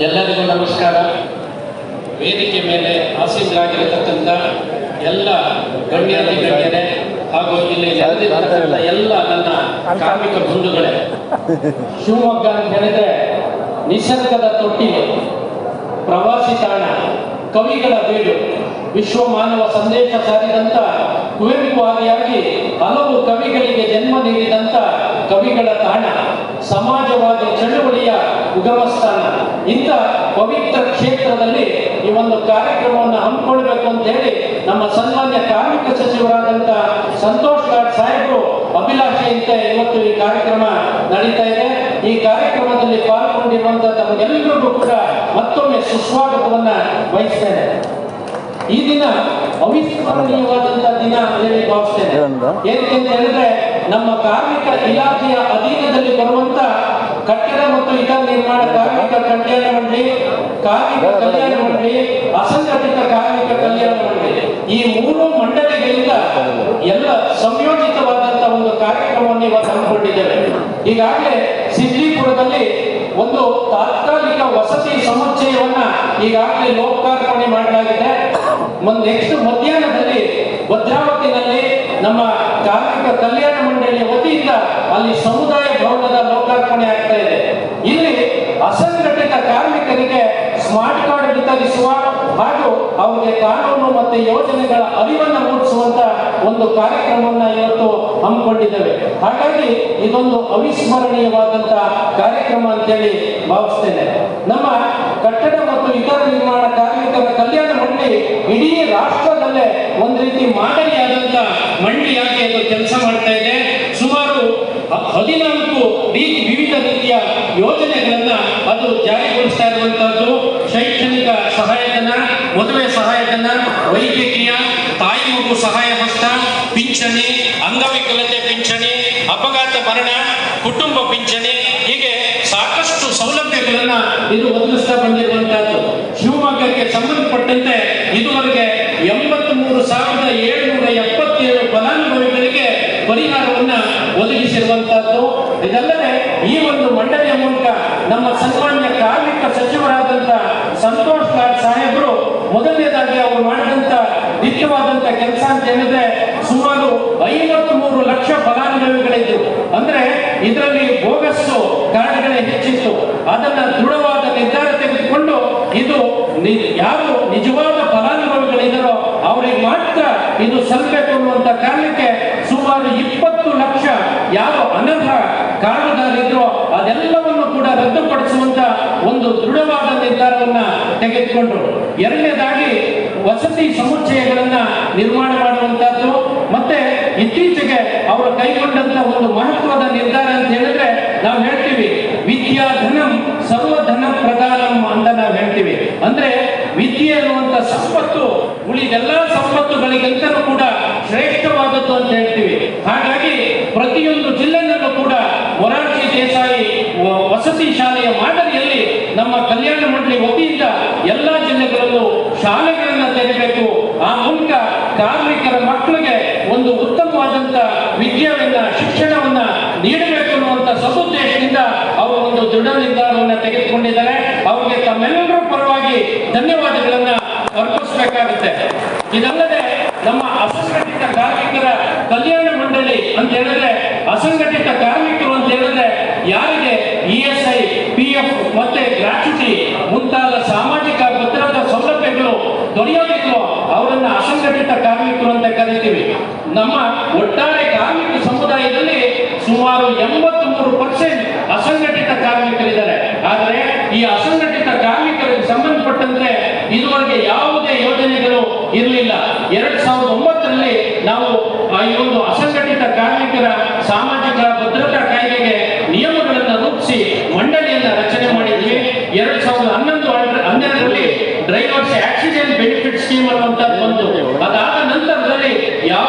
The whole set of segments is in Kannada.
ಎಲ್ಲರಿಗೂ ನಮಸ್ಕಾರ. ವೇದಿಕೆ ಮೇಲೆ ಆಸೀನರಾಗಿರತಕ್ಕಂಥ ಎಲ್ಲ ಗಣ್ಯಾತಿ ಗಣ್ಯರೇ ಹಾಗೂ ಇಲ್ಲಿ ಎಲ್ಲ ನನ್ನ ಕಾರ್ಮಿಕ ಬಂಧುಗಳೇ ಶಿವಮೊಗ್ಗ ಅಂತ ಹೇಳಿದ್ರೆ ನಿಸರ್ಗದ ತೊಟ್ಟಿಲು ಪ್ರವಾಸಿ ತಾಣ ಕವಿಗಳ ಬೀಡು ವಿಶ್ವ ಮಾನವ ಸಂದೇಶ ಸಾರಿದಂತ ಕುವೆಂಪು ಆದಿಯಾಗಿ ಹಲವು ಕವಿಗಳಿಗೆ ಜನ್ಮ ನೀಡಿದಂತ ಕವಿಗಳ ತಾಣ ಸಮಾಜವಾದಿ ಚಳುವಳಿಯ ಉಗಮ ಸ್ಥಾನ ಇಂಥ ಪವಿತ್ರ ಕ್ಷೇತ್ರದಲ್ಲಿ ಈ ಒಂದು ಕಾರ್ಯಕ್ರಮವನ್ನು ಹಮ್ಮಿಕೊಳ್ಬೇಕು ಅಂತ ಹೇಳಿ ನಮ್ಮ ಸನ್ಮಾನ್ಯ ಕಾರ್ಮಿಕ ಸಚಿವರಾದಂಥ ಸಂತೋಷ್ ಘಾಟ್ ಸಾಹೇಬರು ಅಭಿಲಾಷೆಯಿಂದ ಇವತ್ತು ಈ ಕಾರ್ಯಕ್ರಮ ನಡೀತಾ ಇದೆ. ಈ ಕಾರ್ಯಕ್ರಮದಲ್ಲಿ ಪಾಲ್ಗೊಂಡಿರುವಂತಹ ತಮಗೆಲ್ಲರಿಗೂ ಕೂಡ ಮತ್ತೊಮ್ಮೆ ಸುಸ್ವಾಗತವನ್ನ ವಹಿಸ್ತೇನೆ ಈ ದಿನ ಅವಿಸ್ಮರಣೀಯವಾದಂತಹ ದಿನ ಅಂತ ಹೇಳಿ ಭಾವಿಸ್ತೇನೆ ಏನಕ್ಕೆ ಅಂತ ಹೇಳಿದ್ರೆ ನಮ್ಮ ಕಾರ್ಮಿಕ ಇಲಾಖೆಯ ಅಧೀನದಲ್ಲಿ ಬರುವಂತ ಕಟ್ಟಡ ಮತ್ತು ಇತರ ನಿರ್ಮಾಣ ಕಾರ್ಮಿಕ ಕಲ್ಯಾಣ ಮಂಡಳಿ ಕಾರ್ಮಿಕ ಕಲ್ಯಾಣ ಮಂಡಳಿ ಅಸಂಘಟಿತ ಕಾರ್ಮಿಕ ಕಲ್ಯಾಣ ಮಂಡಳಿ. ಈ ಮೂರು ಮಂಡಳಿಗಳಿಂದ ಎಲ್ಲ ಸಂಯೋಜಿತವಾದಂತಹ ಒಂದು ಕಾರ್ಯಕ್ರಮವನ್ನು ಇವತ್ತು ಹಮ್ಮಿಕೊಂಡಿದ್ದೇವೆ. ಈಗಾಗಲೇ ಸಿದ್ಲಿಪುರದಲ್ಲಿ ಒಂದು ತಾತ್ಕಾಲಿಕ ವಸತಿ ಸಮುಚ್ಚಯವನ್ನ ಈಗಾಗಲೇ ಲೋಕಾರ್ಪಣೆ ಮಾಡಲಾಗಿದೆ. ನೆಕ್ಸ್ಟ್ ಮಧ್ಯಾಹ್ನದಲ್ಲಿ ಭದ್ರಾವತಿನಲ್ಲಿ ನಮ್ಮ ಕಾರ್ಮಿಕ ಕಲ್ಯಾಣ ಮಂಡಳಿಯ ವತಿಯಿಂದ ಅಲ್ಲಿ ಸಮುದಾಯ ಭವನದ ಲೋಕಾರ್ಪಣೆ ಆಗ್ತಾ ಇದೆ. ಇಲ್ಲಿ ಅಸಂಘಟಿತ ಕಾರ್ಮಿಕರಿಗೆ ಸ್ಮಾರ್ಟ್ ಕಾರ್ಡ್ ವಿತರಿಸುವ ಹಾಗೂ ಅವರಿಗೆ ಕಾನೂನು ಮತ್ತು ಯೋಜನೆಗಳ ಅರಿವನ್ನು ಮೂಡಿಸುವಂತ ಒಂದು ಕಾರ್ಯಕ್ರಮವನ್ನ ಇವತ್ತು ಹಮ್ಮಿಕೊಂಡಿದ್ದೇವೆ. ಹಾಗಾಗಿ ಇದೊಂದು ಅವಿಸ್ಮರಣೀಯವಾದಂತಹ ಕಾರ್ಯಕ್ರಮ ಅಂತೇಳಿ ಭಾವಿಸ್ತೇನೆ. ನಮ್ಮ ಕಟ್ಟಡ ಮತ್ತು ಇತರ ನಿರ್ಮಾಣ ಕಾರ್ಮಿಕರ ಕಲ್ಯಾಣ ಮಂಡಳಿ ಇಡೀ ರಾಷ್ಟ್ರದಲ್ಲೇ ಒಂದು ರೀತಿ ಮಾದರಿಯಾದಂತ ಮಂಡಿಯಾಗಿ ಅದು ಕೆಲಸ ಮಾಡ್ತಾ ಇದೆ? ಸುಮಾರು ಹದಿನಾಲ್ಕು ರೀತಿ ವಿವಿಧ ರೀತಿಯ ಯೋಜನೆಗಳನ್ನ ಅದು ಜಾರಿಗೊಳಿಸ್ತಾ ಇರುವಂತಹದ್ದು. ಶೈಕ್ಷಣಿಕ ಸಹಾಯಧನ, ಮದುವೆ ಸಹಾಯಧನ, ವೈದ್ಯಕೀಯ ಮಗು ಸಹಾಯ ಹಸ್ತ, ಪಿಂಚಣಿ, ಅಂಗವಿಕಲತೆ ಪಿಂಚಣಿ, ಅಪಘಾತ ಮರಣ, ಕುಟುಂಬ ಪಿಂಚಣಿ, ಹೀಗೆ ಸಾಕಷ್ಟು ಸೌಲಭ್ಯಗಳನ್ನ ಇದು ಒದಗಿಸ್ತಾ ಬಂದಿರುವಂತಹದ್ದು. ಶಿವಮೊಗ್ಗಕ್ಕೆ ಸಂಬಂಧಪಟ್ಟಂತೆ ಇದುವರೆಗೆ ಎಂಬತ್ತ್ ಮೂರು ಸಾವಿರದ ಏಳುನೂರ ಎಪ್ಪತ್ತೇಳು ಫಲಾನುಭವಿಗಳಿಗೆ ಪರಿಹಾರವನ್ನ ಒದಗಿಸಿರುವಂತಹದ್ದು. ಇದಲ್ಲದೆ ಈ ಒಂದು ಮಂಡಳಿಯ ಮೂಲಕ ನಮ್ಮ ಸನ್ಮಾನ್ಯ ಕಾರ್ಮಿಕ ಸಚಿವರಾದಂತ ಸಂತೋಷ್ ಲಾಡ್ ಸಾಹೇಬರು ಮೊದಲನೇದಾಗಿ ಅವರು ಮಾಡಿದಂತ ಅಂತ ಹೇಳಿದ್ರೆ ಸುಮಾರು ಐವತ್ತು ಮೂರು ಲಕ್ಷ ಫಲಾನುಭವಿಗಳಿದ್ದು ಅಂದ್ರೆ ಇದರಲ್ಲಿ ಬೋಗಸ್ಸು ಕಾರ್ಡ್ಗಳೇ ಹೆಚ್ಚಿತ್ತು. ಅದನ್ನ ದೃಢವಾದ ನಿರ್ಧಾರ ತೆಗೆದುಕೊಂಡು ಇದು ಯಾರು ನಿಜವಾದ ಫಲಾನುಭವಿಗಳಿದರೋ ಅವರಿಗೆ ಮಾತ್ರ ಇದು ಸಲ್ಲಬೇಕು ಅನ್ನುವಂತ ಕಾರಣಕ್ಕೆ ಸುಮಾರು ಇಪ್ಪತ್ತು ಲಕ್ಷ ಯಾವ ಅನರ್ಹ ರದ್ದುಪಡಿಸುವಂತ ಒಂದು ದೃಢವಾದ ನಿರ್ಧಾರವನ್ನ ತೆಗೆದುಕೊಂಡ್ರು. ಎರಡನೇದಾಗಿ ವಸತಿ ಸಮುಚ್ಚಯಗಳನ್ನ ನಿರ್ಮಾಣ ಮಾಡುವಂತಹದ್ದು, ಮತ್ತೆ ಇತ್ತೀಚೆಗೆ ಅವರು ಕೈಗೊಂಡಂತ ಒಂದು ಮಹತ್ವದ ನಿರ್ಧಾರ ಅಂತ ಹೇಳಿದ್ರೆ ನಾವು ಹೇಳ್ತೀವಿ ವಿದ್ಯಾಧನಂ ಸರ್ವಧನ ಪ್ರಧಾನಂ ಅಂತ ನಾವು ಹೇಳ್ತೀವಿ. ಅಂದ್ರೆ ವಿದ್ಯೆ ಅನ್ನುವಂತ ಸಂಪತ್ತು, ಉಳಿದೆಲ್ಲ ಸಂಪತ್ತುಗಳಿಗಿಂತಲೂ ಕೂಡ ಶ್ರೇಷ್ಠವಾದದ್ದು ಅಂತ ಹೇಳ್ತೀವಿ ಹಾಗಾಗಿ ಪ್ರತಿಯೊಂದು ಜಿಲ್ಲೆಯಲ್ಲೂ ಕೂಡ ಮೊರಾರ್ಜಿ ದೇಸಾಯಿ ವ- ವಸತಿ ಶಾಲೆಯ ಮಾದರಿಯಲ್ಲಿ ನಮ್ಮ ಕಲ್ಯಾಣ ಮಂಡಳಿ ವತಿಯಿಂದ ಎಲ್ಲಾ ಜಿಲ್ಲೆಗಳಲ್ಲೂ ಶಾಲೆಗಳನ್ನ ತೆರೆಯಬೇಕು ಆ ಮೂಲಕ ಕಾರ್ಮಿಕರ ಮಕ್ಕಳಿಗೆ ಒಂದು ಉತ್ತಮವಾದಂತ ವಿದ್ಯೆಯನ್ನ, ಶಿಕ್ಷಣವನ್ನ ನೀಡಬೇಕು ಅನ್ನುವಂತ ಸದುದ್ದೇಶದಿಂದ ಅವರು ಒಂದು ದೃಢ ನಿರ್ಧಾರವನ್ನ ತೆಗೆದುಕೊಂಡಿದ್ದಾರೆ. ಅವರಿಗೆ ತಮ್ಮೆಲ್ಲರ ಪರವಾಗಿ ಧನ್ಯವಾದಗಳನ್ನ ಅರ್ಪಿಸಬೇಕಾಗುತ್ತೆ. ಇದಲ್ಲದೆ ನಮ್ಮ ಅಸಂಘಟಿತ ಕಾರ್ಮಿಕರ ಕಲ್ಯಾಣ ಮಂಡಳಿ ಅಂತ ಹೇಳಿದ್ರೆ, ಅಸಂಘಟಿತ ಕಾರ್ಮಿಕರು ಅಂತ ಹೇಳಿದ್ರೆ ಯಾರಿಗೆ E S I, P F ಮತ್ತೆ ಗ್ರಾಚ್ಯುಟಿ ಮುಂತಾದ ಸಾಮಾಜಿಕ ಅಸಂಘಟಿತ ಕಾರ್ಮಿಕರು ಅಂತ ಕರಿತೀವಿ. ನಮ್ಮ ಒಟ್ಟಾರೆ ಕಾರ್ಮಿಕ ಸಮುದಾಯದಲ್ಲಿ ಸುಮಾರು ಎಂಬತ್ತ್ ಮೂರು ಪರ್ಸೆಂಟ್ ಅಸಂಘಟಿತ ಕಾರ್ಮಿಕರಿದ್ದಾರೆ. ಆದರೆ ಈ ಅಸಂಘಟಿತ ಕಾರ್ಮಿಕರಿಗೆ ಸಂಬಂಧಪಟ್ಟಂತೆ ಇದುವರೆಗೆ ಯಾವುದೇ ಯೋಜನೆಗಳು ಇರಲಿಲ್ಲ. ಎರಡ್ ಸಾವಿರದ ಒಂಬತ್ತರಲ್ಲಿ ನಾವು ಈ ಒಂದು ಅಸಂಘಟಿತ ಕಾರ್ಮಿಕರ ಸಾಮಾಜಿಕ ಭದ್ರತಾ ಕಾಯ್ದೆಗೆ ನಿಯಮಗಳನ್ನು ರೂಪಿಸಿ ಮಂಡಳಿಯನ್ನು ರಚನೆ ಮಾಡಿದ್ವಿ. ಎರಡ್ ಸಾವಿರದ ಹನ್ನೊಂದು, ಹನ್ನೆರಡರಲ್ಲಿ ಡ್ರೈವರ್ಸ್ ಆಕ್ಸಿಡೆಂಟ್ ಬೆನಿಫಿಟ್ ಸ್ಕೀಮ್ ಅನ್ನುವಂಥದ್ದು ಬಂತು ಅದಾದ ನಂತರದಲ್ಲಿ ಯಾವ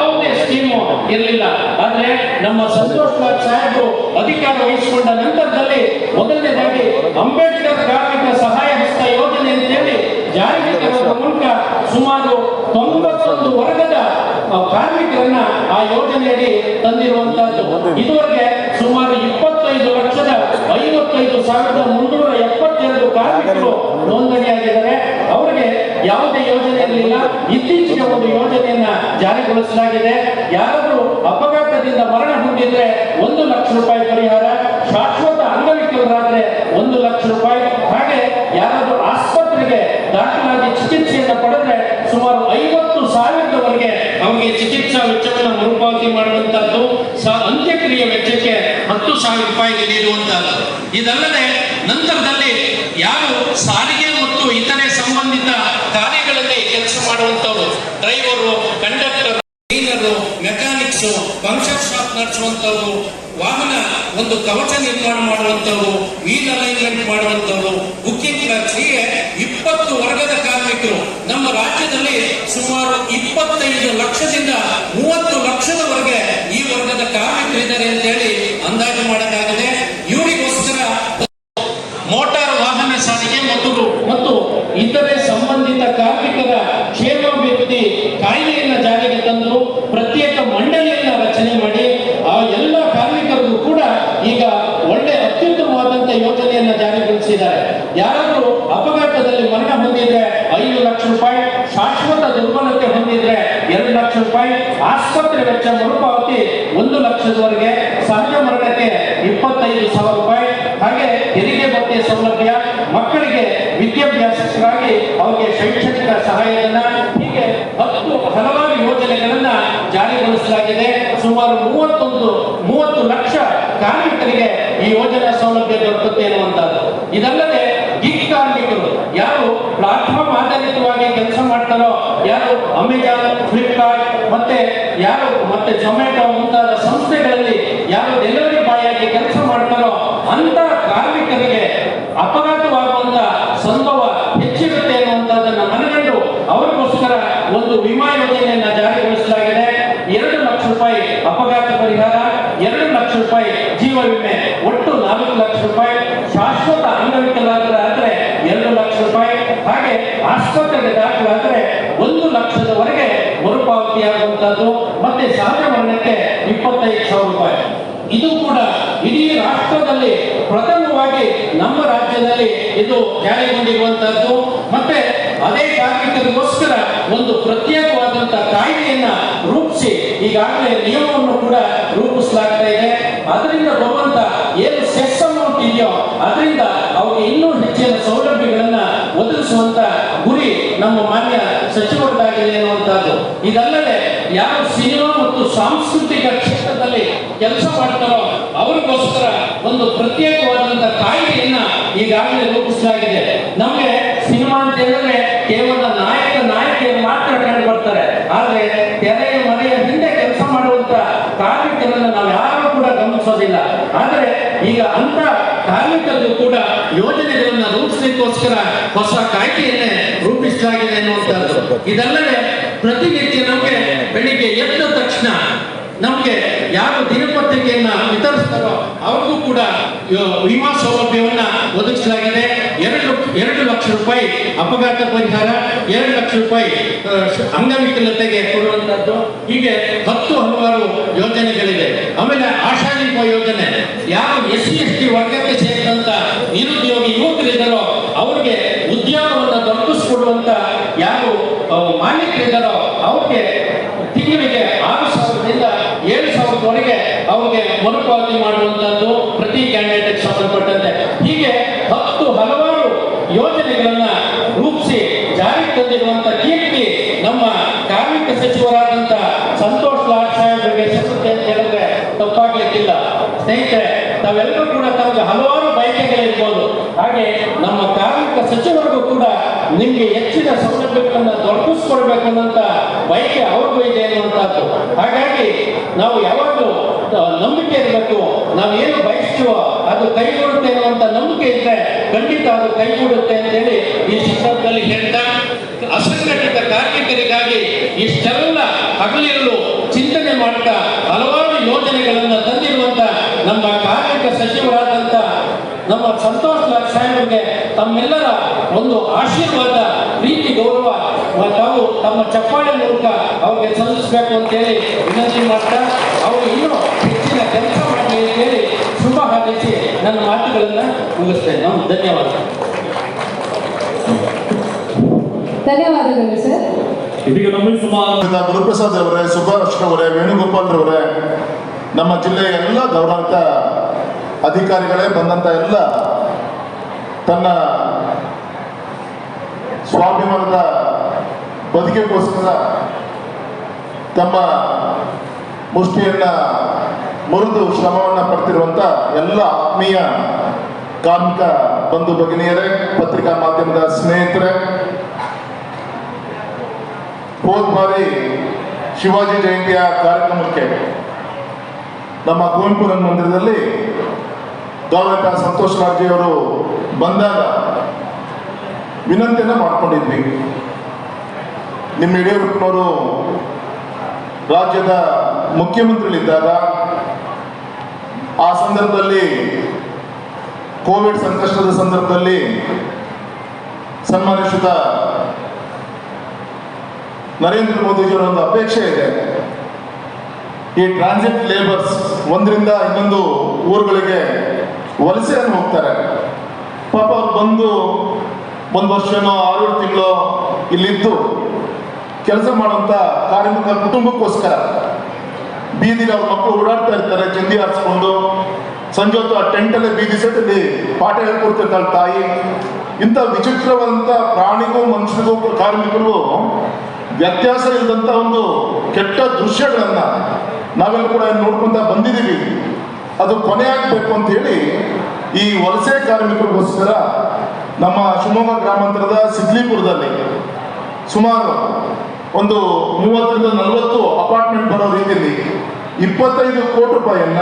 ಇರಲಿಲ್ಲ. ಆದ್ರೆ ನಮ್ಮ ಸಂತೋಷ್ ಕುಮಾರ್ ಸಾಹೇಬರು ಅಧಿಕಾರ ವಹಿಸಿಕೊಂಡ ನಂತರದಲ್ಲಿ ಮೊದಲನೇದಾಗಿ ಅಂಬೇಡ್ಕರ್ ಕಾರ್ಮಿಕ ಸಹಾಯ ಹಸ್ತ ಯೋಜನೆ ಅಂತ ಹೇಳಿ ಜಾರಿಗೆ ತರುವ ಮೂಲಕ ಸುಮಾರು ತೊಂಬತ್ತೊಂದು ವರ್ಗದ ಕಾರ್ಮಿಕರನ್ನ ಆ ಯೋಜನೆಯಡಿ ತಂದಿರುವಂತಹದ್ದು. ಇದುವರೆಗೆ ಸುಮಾರು ಇಪ್ಪತ್ತೈದು ಲಕ್ಷದ ಐವತ್ತೈದು ಸಾವಿರದ ಮುನ್ನೂರ ಎಪ್ಪತ್ತೆರಡು ಕಾರ್ಮಿಕರು ನೋಂದಣಿಯಾಗಿದ್ದಾರೆ. ಅವರಿಗೆ ಯಾವುದೇ ಯೋಜನೆ ಇರಲಿಲ್ಲ ಇತ್ತೀಚೆಗೆ ಒಂದು ಯೋಜನೆಯನ್ನ ಜಾರಿಗೊಳಿಸಲಾಗಿದೆ. ಯಾರಾದರೂ ಅಪಘಾತದಿಂದ ಮರಣ ಹೊಂದಿದ್ರೆ ಒಂದು ಲಕ್ಷ ರೂಪಾಯಿ ಪರಿಹಾರ, ಶಾಶ್ವತ ಅಂಗವಿಕಲರಾದ್ರೆ ಒಂದು ಲಕ್ಷ ರೂಪಾಯಿ. ಹಾಗೆ ಯಾರಾದರೂ ಆಸ್ಪತ್ರೆಗೆ ದಾಖಲಾಗಿ ಚಿಕಿತ್ಸೆಯನ್ನು ಪಡೆದ್ರೆ ಸುಮಾರು ಐವತ್ತು ಸಾವಿರದವರೆಗೆ ಅವರಿಗೆ ಚಿಕಿತ್ಸಾ ವೆಚ್ಚವನ್ನು ಮರುಪಾವತಿ ಮಾಡುವಂತದ್ದು ಸ ಅಂತ್ಯಕ್ರಿಯೆ ವೆಚ್ಚಕ್ಕೆ ಹತ್ತು ಸಾವಿರ ರೂಪಾಯಿಗೆ ನೀಡುವಂತದ್ದು ಇದಲ್ಲದೆ ನಂತರದಲ್ಲಿ ಯಾರು ಸಾರಿಗೆ ಫಂಕ್ಷನ್ ವಾಹನ ಒಂದು ಕವಚ ನಿರ್ಮಾಣ ಮಾಡುವಂತವರು ವೀಲ್ ಅಲೈನ್ಮೆಂಟ್ ಮಾಡುವಂತವರು ಬುಕ್ಕಿಂಗ್ ಕ್ಲರ್ಕ್ಸ್, ಹೀಗೆ ಇಪ್ಪತ್ತು ವರ್ಗದ ಕಾರ್ಮಿಕರು ನಮ್ಮ ರಾಜ್ಯದಲ್ಲಿ ಸುಮಾರು ಇಪ್ಪತ್ತೈದು ಲಕ್ಷದಿಂದ ಮೂವತ್ತು ಲಕ್ಷದವರೆಗೆ ಈ ವರ್ಗದ ಕಾರ್ಮಿಕರಿದ್ದಾರೆ ಅಂತ ಹೇಳಿ ಅಂದಾಜು ಮಾಡಲಾಗಿದೆ ಇವರಿಗೋಸ್ಕರ ಮೋಟಾರ್ ವಾಹನ ಸಾರಿಗೆ ಮತ್ತು ಮತ್ತು ಇತರೆ ಸಂಬಂಧಿತ ಕಾರ್ಮಿಕರ ಕ್ಷೇಮಾಭಿವೃದ್ಧಿ ಕಾಯ್ದೆಯನ್ನು ಜಾರಿಗೆ ತಂದು ಪ್ರತ್ಯೇಕ ಮಂಡಳಿಯನ್ನ ರಚನೆ ಮಾಡಿ ಆ ಎಲ್ಲ ಕಾರ್ಮಿಕರಿಗೂ ಕೂಡ ಈಗ ಒಳ್ಳೆ ಅತ್ಯುತ್ತಮವಾದಂತ ಯೋಜನೆಯನ್ನ ಜಾರಿಗೊಳಿಸಿದ್ದಾರೆ ಯಾರಾದರೂ ಅಪಘಾತದಲ್ಲಿ ಮರಣ ಹೊಂದಿದ್ರೆ ಐದು ಲಕ್ಷ ರೂಪಾಯಿ ಶಾಶ್ವತ ದುರ್ಬಲತೆ ಹೊಂದಿದ್ರೆ ಎರಡು ಲಕ್ಷ ರೂಪಾಯಿ ಆಸ್ಪತ್ರೆ ವೆಚ್ಚ ಮರುಪಾವತಿ ಒಂದು ಲಕ್ಷದವರೆಗೆ ಸಹಜ ಮರಣಕ್ಕೆ ಇಪ್ಪತ್ತೈದು ಸಾವಿರ ರೂಪಾಯಿ ಹಾಗೆ ಹೆರಿಗೆ ಭತ್ಯೆ ಸೌಲಭ್ಯ ಮಕ್ಕಳಿಗೆ ವಿದ್ಯಾಭ್ಯಾಸಕ್ಕಾಗಿ ಅವರಿಗೆ ಶೈಕ್ಷಣಿಕ ಸಹಾಯಧನ ಹೀಗೆ ಹತ್ತು ಹಲವಾರು ಯೋಜನೆಗಳನ್ನ ಜಾರಿಗೊಳಿಸಲಾಗಿದೆ ಸುಮಾರು ಮೂವತ್ತೊಂದು ಮೂವತ್ತು ಲಕ್ಷ ಕಾರ್ಮಿಕರಿಗೆ ಈ ಯೋಜನಾ ಸೌಲಭ್ಯ ದೊರಕುತ್ತೆ ಅನ್ನುವಂಥದ್ದು ಇದಲ್ಲದೆ ಗಿಗ್ ಕಾರ್ಮಿಕರು ಯಾರು ಪ್ಲಾಟ್ಫಾರ್ಮ್ ಆಧಾರಿತವಾಗಿ ಕೆಲಸ ಮಾಡ್ತಾರೋ, ಯಾರು ಅಮೆಜಾನ್, ಫ್ಲಿಪ್ಕಾರ್ಟ್, ಮತ್ತೆ ಯಾರು ಮತ್ತೆ ಜೊಮ್ಯಾಟೊ ಮುಂತಾದ ಸಂಸ್ಥೆಗಳಲ್ಲಿ ಯಾರು ಡೆಲಿವರಿ ಬಾಯ್ ಆಗಿ ಕೆಲಸ ಮಾಡ್ತಾರೋ ಅಂತ ಕಾರ್ಮಿಕರಿಗೆ ಅಪಘಾತವಾಗುವಂತ ಸಂಭವ ಹೆಚ್ಚಿರುತ್ತೆ ಅನ್ನುವಂಥದ್ದನ್ನ ಮನಗಂಡು ಅವರಿಗೋಸ್ಕರ ಒಂದು ವಿಮಾ ಯೋಜನೆಯನ್ನ ಜಾರಿಗೊಳಿಸಲಾಗಿದೆ. ಎರಡು ಲಕ್ಷ ರೂಪಾಯಿ ಅಪಘಾತ ಪರಿಹಾರ, ಎರಡು ಲಕ್ಷ ರೂಪಾಯಿ ಜೀವ ವಿಮೆ, ಒಟ್ಟು ನಾಲ್ಕು ಲಕ್ಷ ರೂಪಾಯಿ. ಆದರೆ ಎರಡು ಲಕ್ಷ ರೂಪಾಯಿ. ಹಾಗೆ ಆಸ್ಪತ್ರೆಗೆ ದಾಖಲಾದರೆ ಒಂದು ಲಕ್ಷದವರೆಗೆ ಮರುಪಾವತಿಯಾಗುವಂತದ್ದು ಮತ್ತೆ ಸಹಜ ಮರಣಕ್ಕೆ ಇಪ್ಪತ್ತೈದು ಸಾವಿರ ರೂಪಾಯಿ. ಇದು ಕೂಡ ಇಡೀ ರಾಷ್ಟ್ರದಲ್ಲಿ ಪ್ರಥಮವಾಗಿ ನಮ್ಮ ರಾಜ್ಯದಲ್ಲಿ ಇದು ಜಾರಿಗೊಂಡಿರುವಂತಹದ್ದು. ಮತ್ತೆ ಅದೇ ಕಾರ್ಮಿಕರಿಗೋಸ್ಕರ ಒಂದು ಪ್ರತ್ಯೇಕವಾದಂತಹ ಕಾಯ್ದೆಯನ್ನ ರೂಪಿಸಿ ಈಗಾಗಲೇ ನಿಯಮವನ್ನು ಕೂಡ ರೂಪಿಸಲಾಗ್ತಾ ಇದೆ. ಅದರಿಂದ ಬರುವಂತ ಏನು ಸೆಸ್ ಅಮೌಂಟ್ ಇದೆಯೋ ಅದರಿಂದ ಅವ್ರಿಗೆ ಇನ್ನೂ ಹೆಚ್ಚಿನ ಸೌಲಭ್ಯಗಳನ್ನ ಒದಗಿಸುವಂತ ಗುರಿ ನಮ್ಮ ಮಾನ್ಯ ಸಚಿವರದಾಗಿದೆ ಅನ್ನುವಂಥದ್ದು. ಇದಲ್ಲದೆ ಯಾರು ಸಿನಿಮಾ ಮತ್ತು ಸಾಂಸ್ಕೃತಿಕ ಕ್ಷೇತ್ರದಲ್ಲಿ ಕೆಲಸ ಮಾಡ್ತಾರೋ ಅವರಿಗೋಸ್ಕರ ಒಂದು ಪ್ರತ್ಯೇಕವಾದಂತ ಕಾಯ್ದೆಯನ್ನ ಈಗಾಗಲೇ ರೂಪಿಸಲಾಗಿದೆ. ನಮಗೆ ಸಿನಿಮಾ ಅಂತ ಹೇಳಿದ್ರೆ ಕೇವಲ ನಾಯಕ ನಾಯಕಿಯರು ಮಾತ್ರ ಕಂಡು ಬರ್ತಾರೆ ಆದ್ರೆ ತೆರೆಯ ಮನೆಯ ಹಿಂದೆ ಕೆಲಸ ಮಾಡುವಂತ ಕಾರ್ಮಿಕರನ್ನು ನಾವು ಯಾರು ಗಮನಿಸೋದಿಲ್ಲ ಆದ್ರೆ ಈಗ ಅಂತ ಕಾರ್ಮಿಕರಿಗೂ ಕೂಡ ಯೋಜನೆಗಳನ್ನ ರೂಪಿಸಲಿಕ್ಕೋಸ್ಕರ ಹೊಸ ಕಾಯ್ದೆಯನ್ನೇ ರೂಪಿಸಲಾಗಿದೆ ಅನ್ನುವಂಥದ್ದು. ಇದಲ್ಲದೆ ಪ್ರತಿನಿತ್ಯ ನಮಗೆ ಬೆಳಿಗ್ಗೆ ಎದ್ದ ತಕ್ಷಣ ನಮಗೆ ಯಾರು ದಿನಪತ್ರಿಕೆಯನ್ನ ವಿತರಿಸ್ತಾರೋ ಅವ್ರಿಗೂ ಕೂಡ ವಿಮಾ ಸೌಲಭ್ಯವನ್ನ ಒದಗಿಸಲಾಗಿದೆ. ಎರಡು ಎರಡು ಲಕ್ಷ ರೂಪಾಯಿ ಅಪಘಾತ ಪರಿಹಾರ, ಎರಡು ಲಕ್ಷ ರೂಪಾಯಿ ಅಂಗವಿಕಲತೆಗೆ ಕೊಡುವಂಥದ್ದು ಹೀಗೆ ಹತ್ತು ಹಲವಾರು ಯೋಜನೆಗಳಿವೆ. ಆಮೇಲೆ ಆಶಾದೀಪ ಯೋಜನೆ. ಯಾವ ಎಸ್ ಸಿ, ಎಸ್ ಟಿ, ವರ್ಗಕ್ಕೆ ಸೇರಿದಂತ ನಿರುದ್ಯೋಗಿ ಯುವಕರಿದ್ದಾರೋ, ಅವ್ರಿಗೆ ಉದ್ಯೋಗವನ್ನು ದೊರಕಿಸ್ಕೊಡುವಂತ ಯಾರು ಮಾಲೀಕರಿದ್ದಾರೋ, ಅವ್ರಿಗೆ ತಿಂಗಳಿಗೆ ಆರು ಸಾವಿರದಿಂದ ಏಳು ಸಾವಿರದವರೆಗೆ ಅವ್ರಿಗೆ ಮರುಪಾವತಿ ಮಾಡುವಂತದ್ದು ಪ್ರತಿ ಕ್ಯಾಂಡಿಡೇಟ್ ಸಂಬಂಧಪಟ್ಟಂತೆ. ಹೀಗೆ ಹತ್ತು ಹಲವಾರು ಯೋಜನೆಗಳನ್ನ ರೂಪಿಸಿ ಜಾರಿಗೆ ತಂದಿರುವಂತ ಕೀರ್ತಿ ನಮ್ಮ ಕಾರ್ಮಿಕ ಸಚಿವರಾದಂತ ಸಂತೋಷ್ ಲಾಲ್ ಸಾಹೇಬರಿಗೆ ಸಲ್ಲುತ್ತೆ ಅಂತ ಹೇಳಿದ್ರೆ ತಪ್ಪಾಗ್ಲಿಕ್ಕಿಲ್ಲ. ಸ್ನೇಹಿತರೆ, ತಾವೆಲ್ಲರೂ ಕೂಡ ತಮಗೆ ಹಲವಾರು ಬಯಕೆಗಳಿರ್ಬೋದು. ಹಾಗೆ ನಮ್ಮ ಕಾರ್ಮಿಕ ಸಚಿವರಿಗೂ ಕೂಡ ನಿಮ್ಗೆ ಹೆಚ್ಚಿನ ಸೌಲಭ್ಯಗಳನ್ನ ದೊರಕಿಸ್ಕೊಡ್ಬೇಕನ್ನಂತ ಬಯಕೆ ಅವ್ರಿಗೂ ಇದೆ ಅನ್ನುವಂಥದ್ದು. ಹಾಗಾಗಿ ನಾವು ಯಾವಾಗಲೂ ನಂಬಿಕೆ ಇರಬೇಕು. ನಾವು ಏನು ಬಯಸ್ತೀವೋ ಅದು ಕೈಗೂಡುತ್ತೆ ಅನ್ನುವಂತ ನಂಬಿಕೆ ಇದ್ರೆ ಖಂಡಿತ ಅದು ಕೈಗೂಡುತ್ತೆ ಅಂತೇಳಿ ಈ ಸಂದರ್ಭದಲ್ಲಿ ಹೇಳ್ತಾ, ಅಸಂಘಟಿತ ಕಾರ್ಮಿಕರಿಗಾಗಿ ಇಷ್ಟೆಲ್ಲ ಹಗಲಿರಲು ಚಿಂತನೆ ಮಾಡ್ತಾ ಹಲವಾರು ಯೋಜನೆಗಳನ್ನ ತಂದಿರುವಂತ ನಮ್ಮ ಕಾರ್ಮಿಕ ಸಚಿವರಾದಂತ ನಮ್ಮ ಸಂತೋಷ್ ಲಾಲ್ ಸಾಹೇಬರಿಗೆ ತಮ್ಮೆಲ್ಲರ ಒಂದು ಆಶೀರ್ವಾದ ಪ್ರೀತಿ ಗೌರವ. ತಾವು ತಮ್ಮ ಚಪ್ಪಾಳೆ ಮೂಲಕ ಅವ್ರಿಗೆ ಸಲ್ಲಿಸಬೇಕು ಅಂತೇಳಿ ವಿನಂತಿ ಮಾಡ್ತಾ ಅವರು ಇನ್ನೂ ಹೆಚ್ಚಿನ ಕೆಲಸ ಮಾಡಲಿ ಅಂತೇಳಿ ಶುಭ ಹಾರೈಸಿ ನನ್ನ ಮಾತುಗಳನ್ನು ಮುಗಿಸ್ತೇನೆ. ನಾವು ಧನ್ಯವಾದ ಧನ್ಯವಾದಗಳು ಸರ್. ಇದೀಗ ನಮ್ಮ ಸುಮಾರು ಗುರುಪ್ರಸಾದ್ ಅವರೇ ಸುಭಾಷ್ ಅವರೇ ವೇಣುಗೋಪಾಲ್ ಅವರೇ ನಮ್ಮ ಜಿಲ್ಲೆಯ ಎಲ್ಲ ಗೌರವಾಂತ ಅಧಿಕಾರಿಗಳೇ ಬಂದಂತ ಎಲ್ಲ ತನ್ನ ಸ್ವಾಭಿಮಾನದ ಬದುಕಿಗೋಸ್ಕರ ತಮ್ಮ ಮುಷ್ಟಿಯನ್ನ ಮುರಿದು ಶ್ರಮವನ್ನ ಪಡ್ತಿರುವಂತ ಎಲ್ಲ ಆತ್ಮೀಯ ಕಾರ್ಮಿಕ ಬಂಧು ಭಗಿನಿಯರೇ, ಪತ್ರಿಕಾ ಮಾಧ್ಯಮದ ಸ್ನೇಹಿತರೆ, ಹೋದ ಬಾರಿ ಶಿವಾಜಿ ಜಯಂತಿಯ ಕಾರ್ಯಕ್ರಮಕ್ಕೆ ನಮ್ಮ ಕುವೆಂಪು ರಂಗ ಮಂದಿರದಲ್ಲಿ ಗೌರವಿತ ಸಂತೋಷ್ ರಾಜ್ಯವರು ಬಂದಾಗ ವಿನಂತಿಯನ್ನು ಮಾಡ್ಕೊಂಡಿದ್ವಿ. ನಿಮ್ಮ ಯಡಿಯೂರಪ್ಪನವರು ರಾಜ್ಯದ ಮುಖ್ಯಮಂತ್ರಿಗಳಿದ್ದಾಗ ಆ ಸಂದರ್ಭದಲ್ಲಿ ಕೋವಿಡ್ ಸಂಕಷ್ಟದ ಸಂದರ್ಭದಲ್ಲಿ ಸನ್ಮಾನಿಸಿದ ನರೇಂದ್ರ ಮೋದಿಜಿಯವರ ಒಂದು ಅಪೇಕ್ಷೆ ಇದೆ. ಈ ಟ್ರಾನ್ಸಿಟ್ ಲೇಬರ್ಸ್ ಒಂದರಿಂದ ಇನ್ನೊಂದು ಊರುಗಳಿಗೆ ವಲಸೆಯನ್ನು ಹೋಗ್ತಾರೆ. ಪಾಪ ಅವ್ರು ಬಂದು ಒಂದು ವರ್ಷನೋ ಆರೇಳು ತಿಂಗಳು ಇಲ್ಲಿದ್ದು ಕೆಲಸ ಮಾಡುವಂತ ಕಾರ್ಮಿಕ ಕುಟುಂಬಕ್ಕೋಸ್ಕರ. ಬೀದಿಲಿ ಅವ್ರ ಮಕ್ಕಳು ಓಡಾಡ್ತಾ ಇರ್ತಾರೆ ಚಂದಿ ಹಾರಿಸ್ಕೊಂಡು ಸಂಜೆ ಹೊತ್ತು ಆ ಟೆಂಟಲ್ಲೇ ಬೀದಿ ಸೆಟ್ಟಲ್ಲಿ ಪಾಠ ಹೇಳ್ಕೊಡ್ತಿರ್ತಾಳೆ ತಾಯಿ. ಇಂಥ ವಿಚಿತ್ರವಾದಂಥ ಪ್ರಾಣಿಗೂ, ಮನುಷ್ಯರಿಗೂ ಕಾರ್ಮಿಕರು ವ್ಯತ್ಯಾಸ ಇಲ್ಲದಂಥ ಒಂದು ಕೆಟ್ಟ ದೃಶ್ಯಗಳನ್ನು ನಾವೆಲ್ಲ ಕೂಡ ನೋಡ್ಕೊಂತ ಬಂದಿದ್ದೀವಿ. ಅದು ಕೊನೆ ಆಗ್ಬೇಕು ಅಂತ ಹೇಳಿ ಈ ವಲಸೆ ಕಾರ್ಮಿಕರಿಗೋಸ್ಕರ ನಮ್ಮ ಶಿವಮೊಗ್ಗ ಗ್ರಾಮಾಂತರದ ಸಿದ್ಲಿಪುರದಲ್ಲಿ ಸುಮಾರು ಒಂದು ಮೂವತ್ತರಿಂದ ನಲವತ್ತು ಅಪಾರ್ಟ್ಮೆಂಟ್ ಬರೋ ರೀತಿಯಲ್ಲಿ ಇಪ್ಪತ್ತೈದು ಕೋಟಿ ರೂಪಾಯಿಯನ್ನ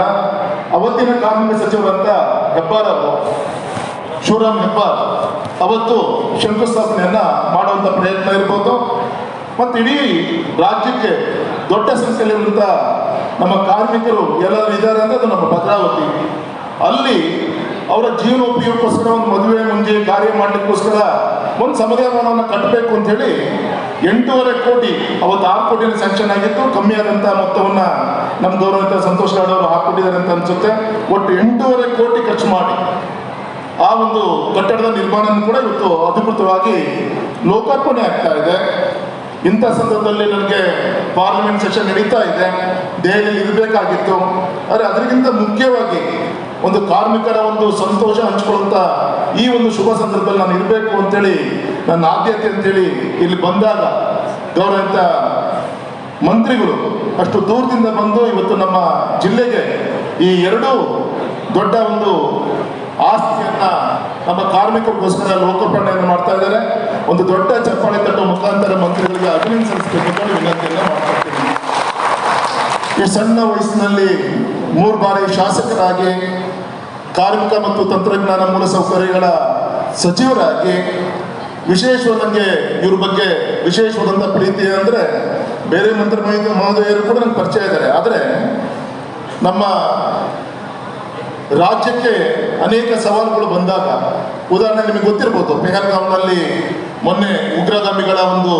ಅವತ್ತಿನ ಕಾರ್ಮಿಕ ಸಚಿವರಂತ ಹೆಬ್ಬಾರ್ ಅವರು, ಶಿವರಾಮ್ ಹೆಬ್ಬಾರ್ ಅವತ್ತು ಶಂಕುಸ್ಥಾಪನೆಯನ್ನ ಮಾಡುವಂತ ಪ್ರಯತ್ನ ಇರ್ಬೋದು. ಮತ್ತು ಇಡೀ ರಾಜ್ಯಕ್ಕೆ ದೊಡ್ಡ ಸಂಖ್ಯೆಯಲ್ಲಿರುವಂತ ನಮ್ಮ ಕಾರ್ಮಿಕರು ಎಲ್ಲರೂ ಇದ್ದಾರೆ ಅಂತ ಅದು ನಮ್ಮ ಭದ್ರಾವತಿ ಅಲ್ಲಿ ಅವರ ಜೀವನೋಪಯೋಗಕ್ಕೋಸ್ಕರ ಒಂದು ಮದುವೆ ಮುಂಜೆ ಕಾರ್ಯ ಮಾಡಲಿಕ್ಕೋಸ್ಕರ ಒಂದು ಸಮುದಾಯವನ್ನು ಕಟ್ಟಬೇಕು ಅಂತ ಹೇಳಿ ಎಂಟೂವರೆ ಕೋಟಿ, ಅವತ್ತು ಆರು ಕೋಟಿ ಸ್ಯಾಂಕ್ಷನ್ ಆಗಿತ್ತು. ಕಮ್ಮಿ ಆದಂಥ ಮೊತ್ತವನ್ನ ನಮ್ಮ ಗೌರವಿತ ಸಂತೋಷ್ ಲಾಡ್ ಅವರು ಹಾಕ್ಕೊಟ್ಟಿದ್ದಾರೆ ಅಂತ ಅನ್ಸುತ್ತೆ. ಒಟ್ಟು ಎಂಟೂವರೆ ಕೋಟಿ ಖರ್ಚು ಮಾಡಿ ಆ ಒಂದು ಕಟ್ಟಡದ ನಿರ್ಮಾಣ ಕೂಡ ಇವತ್ತು ಅಧಿಕೃತವಾಗಿ ಲೋಕಾರ್ಪಣೆ ಆಗ್ತಾ ಇದೆ. ಇಂಥ ಸಂದರ್ಭದಲ್ಲಿ ನನಗೆ ಪಾರ್ಲಿಮೆಂಟ್ ಸೆಷನ್ ನಡೀತಾ ಇದೆ. ದೆಹಲಿಯಲ್ಲಿ ಇರಬೇಕಾಗಿತ್ತು. ಆದರೆ ಅದರಿಗಿಂತ ಮುಖ್ಯವಾಗಿ ಒಂದು ಕಾರ್ಮಿಕರ ಒಂದು ಸಂತೋಷ ಹಂಚ್ಕೊಳ್ಳುವಂಥ ಈ ಒಂದು ಶುಭ ಸಂದರ್ಭದಲ್ಲಿ ನಾನು ಇರಬೇಕು ಅಂತೇಳಿ ನನ್ನ ಆದ್ಯತೆ ಅಂತೇಳಿ ಇಲ್ಲಿ ಬಂದಾಗ ಗೌರವಿತ ಮಂತ್ರಿಗಳು ಅಷ್ಟು ದೂರದಿಂದ ಬಂದು ಇವತ್ತು ನಮ್ಮ ಜಿಲ್ಲೆಗೆ ಈ ಎರಡು ದೊಡ್ಡ ಒಂದು ಆಸ್ತಿಯನ್ನ ನಮ್ಮ ಕಾರ್ಮಿಕರಿಗೋಸ್ಕರ ಲೋಕಾರ್ಪಣೆಯನ್ನು ಮಾಡ್ತಾ ಇದ್ದಾರೆ. ಒಂದು ದೊಡ್ಡ ಚಪ್ಪಾಳೆ ತಟ್ಟುವ ಮುಖಾಂತರ ಮಂತ್ರಿಗಳಿಗೆ ಅಭಿನಂದಿಸಬೇಕು ಅಂತ ಹೇಳಿ ಮಾಡ್ತಾ ಈ ಸಣ್ಣ ವಯಸ್ಸಿನಲ್ಲಿ ಮೂರು ಬಾರಿ ಶಾಸಕರಾಗಿ ಕಾರ್ಮಿಕ ಮತ್ತು ತಂತ್ರಜ್ಞಾನ ಮೂಲಸೌಕರ್ಯಗಳ ಸಚಿವರಾಗಿ ವಿಶೇಷವಾದ ನನಗೆ ಇವ್ರ ಬಗ್ಗೆ ವಿಶೇಷವಾದಂಥ ಪ್ರೀತಿ ಅಂದರೆ ಬೇರೆ ಮಂತ್ರಿ ಮಹೋದಯ- ಮಹೋದಯರು ಕೂಡ ನನಗೆ ಪರಿಚಯ ಇದ್ದಾರೆ. ಆದರೆ ನಮ್ಮ ರಾಜ್ಯಕ್ಕೆ ಅನೇಕ ಸವಾಲುಗಳು ಬಂದಾಗ, ಉದಾಹರಣೆ ನಿಮಗೆ ಗೊತ್ತಿರ್ಬೋದು, ಪೆಹಲ್ಗಾಂವ್ನಲ್ಲಿ ಮೊನ್ನೆ ಉಗ್ರಗಾಮಿಗಳ ಒಂದು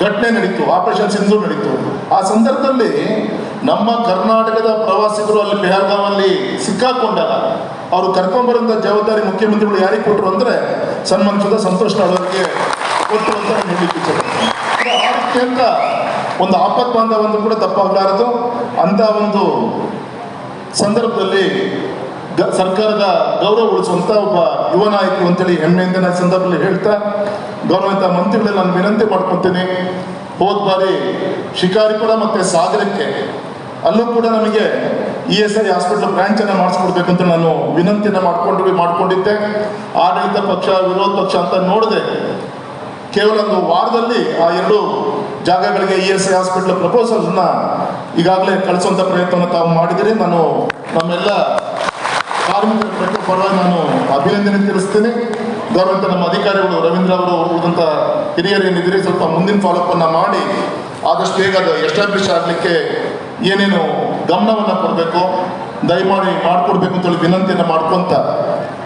ಘಟನೆ ನಡೀತು ಆಪರೇಷನ್ ಸಿಂಧು ನಡೀತು ಆ ಸಂದರ್ಭದಲ್ಲಿ ನಮ್ಮ ಕರ್ನಾಟಕದ ಪ್ರವಾಸಿಗರು ಅಲ್ಲಿ ಪೆಹಲ್ಗಾಮಲ್ಲಿ ಸಿಕ್ಕಾಕೊಂಡಾಗ, ಅವರು ಕರ್ಕೊಂಡ್ಬರುವಂತ ಜವಾಬ್ದಾರಿ ಮುಖ್ಯಮಂತ್ರಿಗಳು ಯಾರಿಗೆ ಕೊಟ್ಟರು ಅಂದ್ರೆ ಸನ್ಮಾನಿಸಿದ ಸಂತೋಷ್ ಅವರಿಗೆ ಕೊಟ್ಟರು ಅಂತ. ಅಂದ್ರೆ ಒಂದು ಆಪತ್ ಬಾಂಧವನ್ನು ಕೂಡ ತಪ್ಪಾಗಲಾರದು ಅಂತ ಒಂದು ಸಂದರ್ಭದಲ್ಲಿ ಸರ್ಕಾರದ ಗೌರವ ಉಳಿಸುವಂತ ಒಬ್ಬ ಯುವ ನಾಯಕ ಅಂತೇಳಿ ಹೆಮ್ಮೆಯಿಂದ ನಾನು ಸಂದರ್ಭದಲ್ಲಿ ಹೇಳ್ತಾ ಗೌರವಂತ ಮಂತ್ರಿಗಳಲ್ಲಿ ನಾನು ವಿನಂತಿ ಮಾಡ್ಕೊತೀನಿ ಹೋದ ಬಾರಿ ಶಿಕಾರಿಪುರ ಮತ್ತೆ ಸಾಗರಕ್ಕೆ ಅಲ್ಲೂ ಕೂಡ ನಮಗೆ E S I hospital branch ಅನ್ನ ಮಾಡಿಸ್ಕೊಡ್ಬೇಕು ಅಂತ ನಾನು ವಿನಂತಿಯನ್ನು ಮಾಡ್ಕೊಂಡು, ಮಾಡ್ಕೊಂಡಿದ್ದೆ. ಆಡಳಿತ ಪಕ್ಷ, ವಿರೋಧ ಪಕ್ಷ ಅಂತ ನೋಡಿದೆ ಕೇವಲ ಒಂದು ವಾರದಲ್ಲಿ ಆ ಎರಡು ಜಾಗಗಳಿಗೆ ಇ ಎಸ್ ಐ ಹಾಸ್ಪಿಟಲ್ ಪ್ರಪೋಸಲ್ನ ಈಗಾಗಲೇ ಕಳಿಸುವಂತ ಪ್ರಯತ್ನವನ್ನು ತಾವು ಮಾಡಿದಿರಿ. ನಾನು ನಮ್ಮೆಲ್ಲ ಕಾರ್ಮಿಕರ ಪರ- ಪರವಾಗಿ ನಾನು ಅಭಿನಂದನೆ ತಿಳಿಸ್ತೇನೆ. ಗೌರವಂತ ನಮ್ಮ ಅಧಿಕಾರಿಗಳು ರವೀಂದ್ರ ಅವರು ಉಳಿದಂತ ಹಿರಿಯರು ಏನಿದ್ದೀರಿ, ಸ್ವಲ್ಪ ಮುಂದಿನ ಫಾಲೋಅಪ್ ಅನ್ನ ಮಾಡಿ, ಆದಷ್ಟು ಬೇಗ ಅದು ಎಸ್ಟಾಬ್ಲಿಷ್ ಆಗಲಿಕ್ಕೆ ಏನೇನು ಗಮನವನ್ನು ಕೊಡಬೇಕು, ದಯಮಾಡಿ ಮಾಡಿಕೊಡ್ಬೇಕು ಅಂತೇಳಿ ವಿನಂತಿಯನ್ನು ಮಾಡ್ಕೊಂತ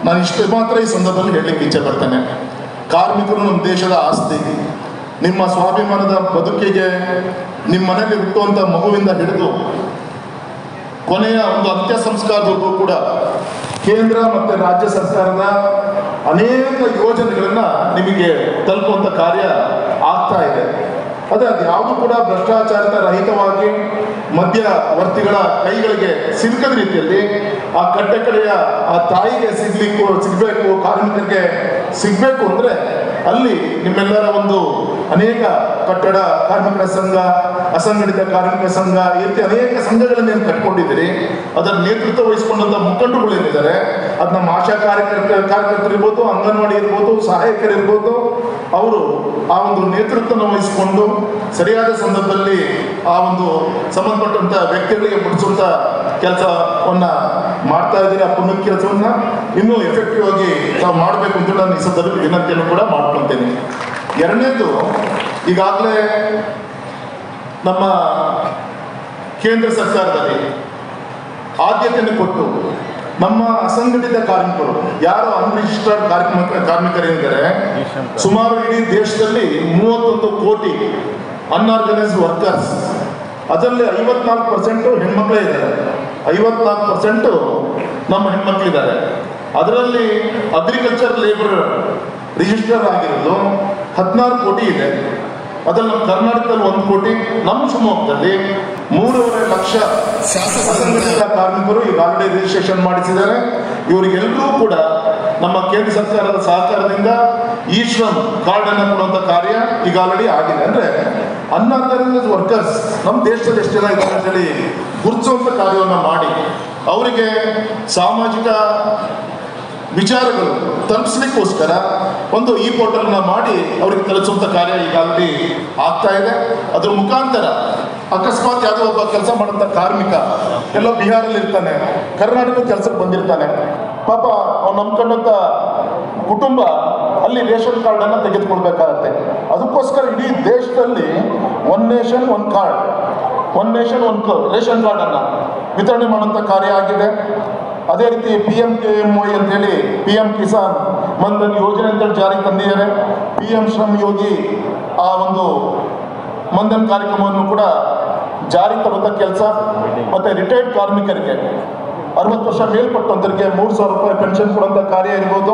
ನಾನು ಇಷ್ಟು ಮಾತ್ರ ಈ ಸಂದರ್ಭದಲ್ಲಿ ಹೇಳಲಿಕ್ಕೆ ಇಚ್ಛೆ ಪಡ್ತೇನೆ. ಕಾರ್ಮಿಕರು ನಮ್ಮ ದೇಶದ ಆಸ್ತಿ. ನಿಮ್ಮ ಸ್ವಾಭಿಮಾನದ ಬದುಕಿಗೆ ನಿಮ್ಮ ಮನೆಯಲ್ಲಿ ಹುಟ್ಟುವಂಥ ಮಗುವಿಂದ ಹಿಡಿದು ಕೊನೆಯ ಒಂದು ಅಂತ್ಯ ಸಂಸ್ಕಾರದವರೆಗೂ ಕೂಡ ಕೇಂದ್ರ ಮತ್ತು ರಾಜ್ಯ ಸರ್ಕಾರದ ಅನೇಕ ಯೋಜನೆಗಳನ್ನು ನಿಮಗೆ ತಲುಪುವಂತ ಕಾರ್ಯ ಆಗ್ತಾ ಇದೆ. ಅದೇ ಅದು ಯಾವುದು ಕೂಡ ಭ್ರಷ್ಟಾಚಾರದ ರಹಿತವಾಗಿ ಮಧ್ಯವರ್ತಿಗಳ ಕೈಗಳಿಗೆ ಸಿಲುಕದ ರೀತಿಯಲ್ಲಿ ಆ ಕಟ್ಟೆ ಕಡೆಯ ಆ ತಾಯಿಗೆ ಸಿಗ್ಲಿಕ್ಕೂ, ಸಿಗ್ಬೇಕು, ಕಾರ್ಮಿಕರಿಗೆ ಸಿಗ್ಬೇಕು ಅಂದ್ರೆ ಅಲ್ಲಿ ನಿಮ್ಮೆಲ್ಲರ ಒಂದು ಅನೇಕ ಕಟ್ಟಡ, ಕಾರ್ಮಿಕರ ಸಂಘ, ಅಸಂಘಟಿತ ಕಾರ್ಮಿಕ ಸಂಘ, ಈ ರೀತಿ ಅನೇಕ ಸಂಘಗಳನ್ನ ಏನು ಕಟ್ಕೊಂಡಿದ್ದೀರಿ. ಅದರ ನೇತೃತ್ವ ವಹಿಸಿಕೊಂಡಂತ ಮುಖಂಡರುಗಳು ಏನಿದ್ದಾರೆ ಅದು ನಮ್ಮ ಆಶಾ ಕಾರ್ಯಕರ್ತ, ಕಾರ್ಯಕರ್ತರು ಇರ್ಬೋದು, ಅಂಗನವಾಡಿ ಇರ್ಬೋದು, ಸಹಾಯಕರು ಇರ್ಬೋದು, ಅವರು ಆ ಒಂದು ನೇತೃತ್ವವನ್ನು ವಹಿಸಿಕೊಂಡು ಸರಿಯಾದ ಸಂದರ್ಭದಲ್ಲಿ ಆ ಒಂದು ಸಂಬಂಧಪಟ್ಟಂತ ವ್ಯಕ್ತಿಗಳಿಗೆ ಮುಟ್ಟಿಸುವಂತ ಕೆಲಸವನ್ನ ಮಾಡ್ತಾ ಇದ್ದೀರಿ, ಆ ಪುಣ್ಯ ಕೆಲಸವನ್ನ. ಇನ್ನೂ ಎಫೆಕ್ಟಿವ್ ಆಗಿ ನಾವು ಮಾಡಬೇಕು ಅಂತ ನಾನು ಈ ಸಂದರ್ಭದಲ್ಲಿ ವಿನಂತಿಯನ್ನು ಕೂಡ ಮಾಡ್ಕೊಳ್ತೇನೆ. ಎರಡನೇದು, ಈಗಾಗಲೇ ನಮ್ಮ ಕೇಂದ್ರ ಸರ್ಕಾರದಲ್ಲಿ ಆದ್ಯತೆಯನ್ನು ಕೊಟ್ಟು ನಮ್ಮ ಅಸಂಘಟಿತ ಕಾರ್ಮಿಕರು ಯಾರು ಅನ್ರಿಜಿಸ್ಟರ್ಡ್ ಕಾರ್ಮಿಕ ಕಾರ್ಮಿಕರೇನಿದ್ದಾರೆ ಸುಮಾರು ಇಡೀ ದೇಶದಲ್ಲಿ ಮೂವತ್ತೊಂದು ಕೋಟಿ ಅನ್ಆರ್ಗನೈಸ್ಡ್ ವರ್ಕರ್ಸ್ ಅದರಲ್ಲಿ ಐವತ್ನಾಲ್ಕು ಪರ್ಸೆಂಟು ಹೆಣ್ಮಕ್ಳೇ ಇದ್ದಾರೆ. ಐವತ್ನಾಲ್ಕು ಪರ್ಸೆಂಟು ನಮ್ಮ ಹೆಣ್ಮಕ್ಳಿದ್ದಾರೆ. ಅದರಲ್ಲಿ ಅಗ್ರಿಕಲ್ಚರ್ ಲೇಬರ್ ರಿಜಿಸ್ಟರ್ ಆಗಿರೋದು ಹದಿನಾರು ಕೋಟಿ ಇದೆ. ಅದ್ರಲ್ಲಿ ನಮ್ಮ ಕರ್ನಾಟಕದಲ್ಲಿ ಒಂದು ಕೋಟಿ, ನಮ್ಮ ಶಿವಮೊಗ್ಗದಲ್ಲಿ ಮೂರುವರೆ ಲಕ್ಷ ಅಸಂಘಟಿತ ಕಾರ್ಮಿಕರು ಈಗ ಆಲ್ರೆಡಿ ರಿಜಿಸ್ಟ್ರೇಷನ್ ಮಾಡಿಸಿದ್ದಾರೆ. ಇವರಿಗೆಲ್ಲರೂ ಕೂಡ ನಮ್ಮ ಕೇಂದ್ರ ಸರ್ಕಾರದ ಸಹಕಾರದಿಂದ ಈ ಶ್ರಮ್ ಕಾರ್ಡ್ ಅನ್ನು ಕೊಡುವಂತ ಕಾರ್ಯ ಈಗ ಆಲ್ರೆಡಿ ಆಗಿದೆ. ಅಂದ್ರೆ ಅನ್ಆರ್ಗನೈಸ್ಡ್ ವರ್ಕರ್ಸ್ ನಮ್ಮ ದೇಶದಲ್ಲಿ ಎಷ್ಟೆಲ್ಲ ಇದ್ದಾರೆ ಅಂತ ಹೇಳಿ ಗುರುತಿಸುವಂತ ಕಾರ್ಯವನ್ನು ಮಾಡಿ. ಅವರಿಗೆ ಸಾಮಾಜಿಕ ವಿಚಾರಗಳು ತಲುಪಿಸ್ಲಿಕ್ಕೋಸ್ಕರ ಒಂದು ಈ ಪೋರ್ಟಲ್ನ ಮಾಡಿ ಅವ್ರಿಗೆ ತಲುಪಿಸುವಂತ ಕಾರ್ಯ ಈಗಾಗಲೇ ಆಗ್ತಾ ಇದೆ. ಅದ್ರ ಮುಖಾಂತರ ಅಕಸ್ಮಾತ್ ಯಾವುದೋ ಒಬ್ಬ ಕೆಲಸ ಮಾಡುವಂತ ಕಾರ್ಮಿಕ ಎಲ್ಲ ಬಿಹಾರಲ್ಲಿ ಇರ್ತಾನೆ ಕರ್ನಾಟಕ ಕೆಲಸಕ್ಕೆ ಬಂದಿರ್ತಾನೆ. ಪಾಪ ಅವ್ನು ನಂಬ್ಕೊಂಡಂತ ಕುಟುಂಬ ಅಲ್ಲಿ ರೇಷನ್ ಕಾರ್ಡ್ ಅನ್ನ ತೆಗೆದುಕೊಳ್ಬೇಕಾಗತ್ತೆ. ಅದಕ್ಕೋಸ್ಕರ ಇಡೀ ದೇಶದಲ್ಲಿ one nation one card one nation one ration card ಅನ್ನ ವಿತರಣೆ ಮಾಡುವಂಥ ಕಾರ್ಯ ಆಗಿದೆ. ಅದೇ ರೀತಿ P M K M Y ಅಂತೇಳಿ ಪಿ ಎಂ ಕಿಸಾನ್ ಮಂದನ್ ಯೋಜನೆ ಅಂತೇಳಿ ಜಾರಿಗೆ ತಂದಿದ್ದಾರೆ. ಪಿ ಎಂ ಶ್ರಮ್ ಯೋಗಿ ಆ ಒಂದು ಮಂದನ್ ಕಾರ್ಯಕ್ರಮವನ್ನು ಕೂಡ ಜಾರಿಗೆ ತರುವಂತ ಕೆಲಸ. ಮತ್ತೆ ರಿಟೈರ್ಡ್ ಕಾರ್ಮಿಕರಿಗೆ ಅರವತ್ತು ವರ್ಷ ಮೇಲ್ಪಟ್ಟಂತರಿಗೆ ಮೂರು ಸಾವಿರ ರೂಪಾಯಿ ಪೆನ್ಷನ್ ಕೊಡುವಂತ ಕಾರ್ಯ ಇರ್ಬೋದು.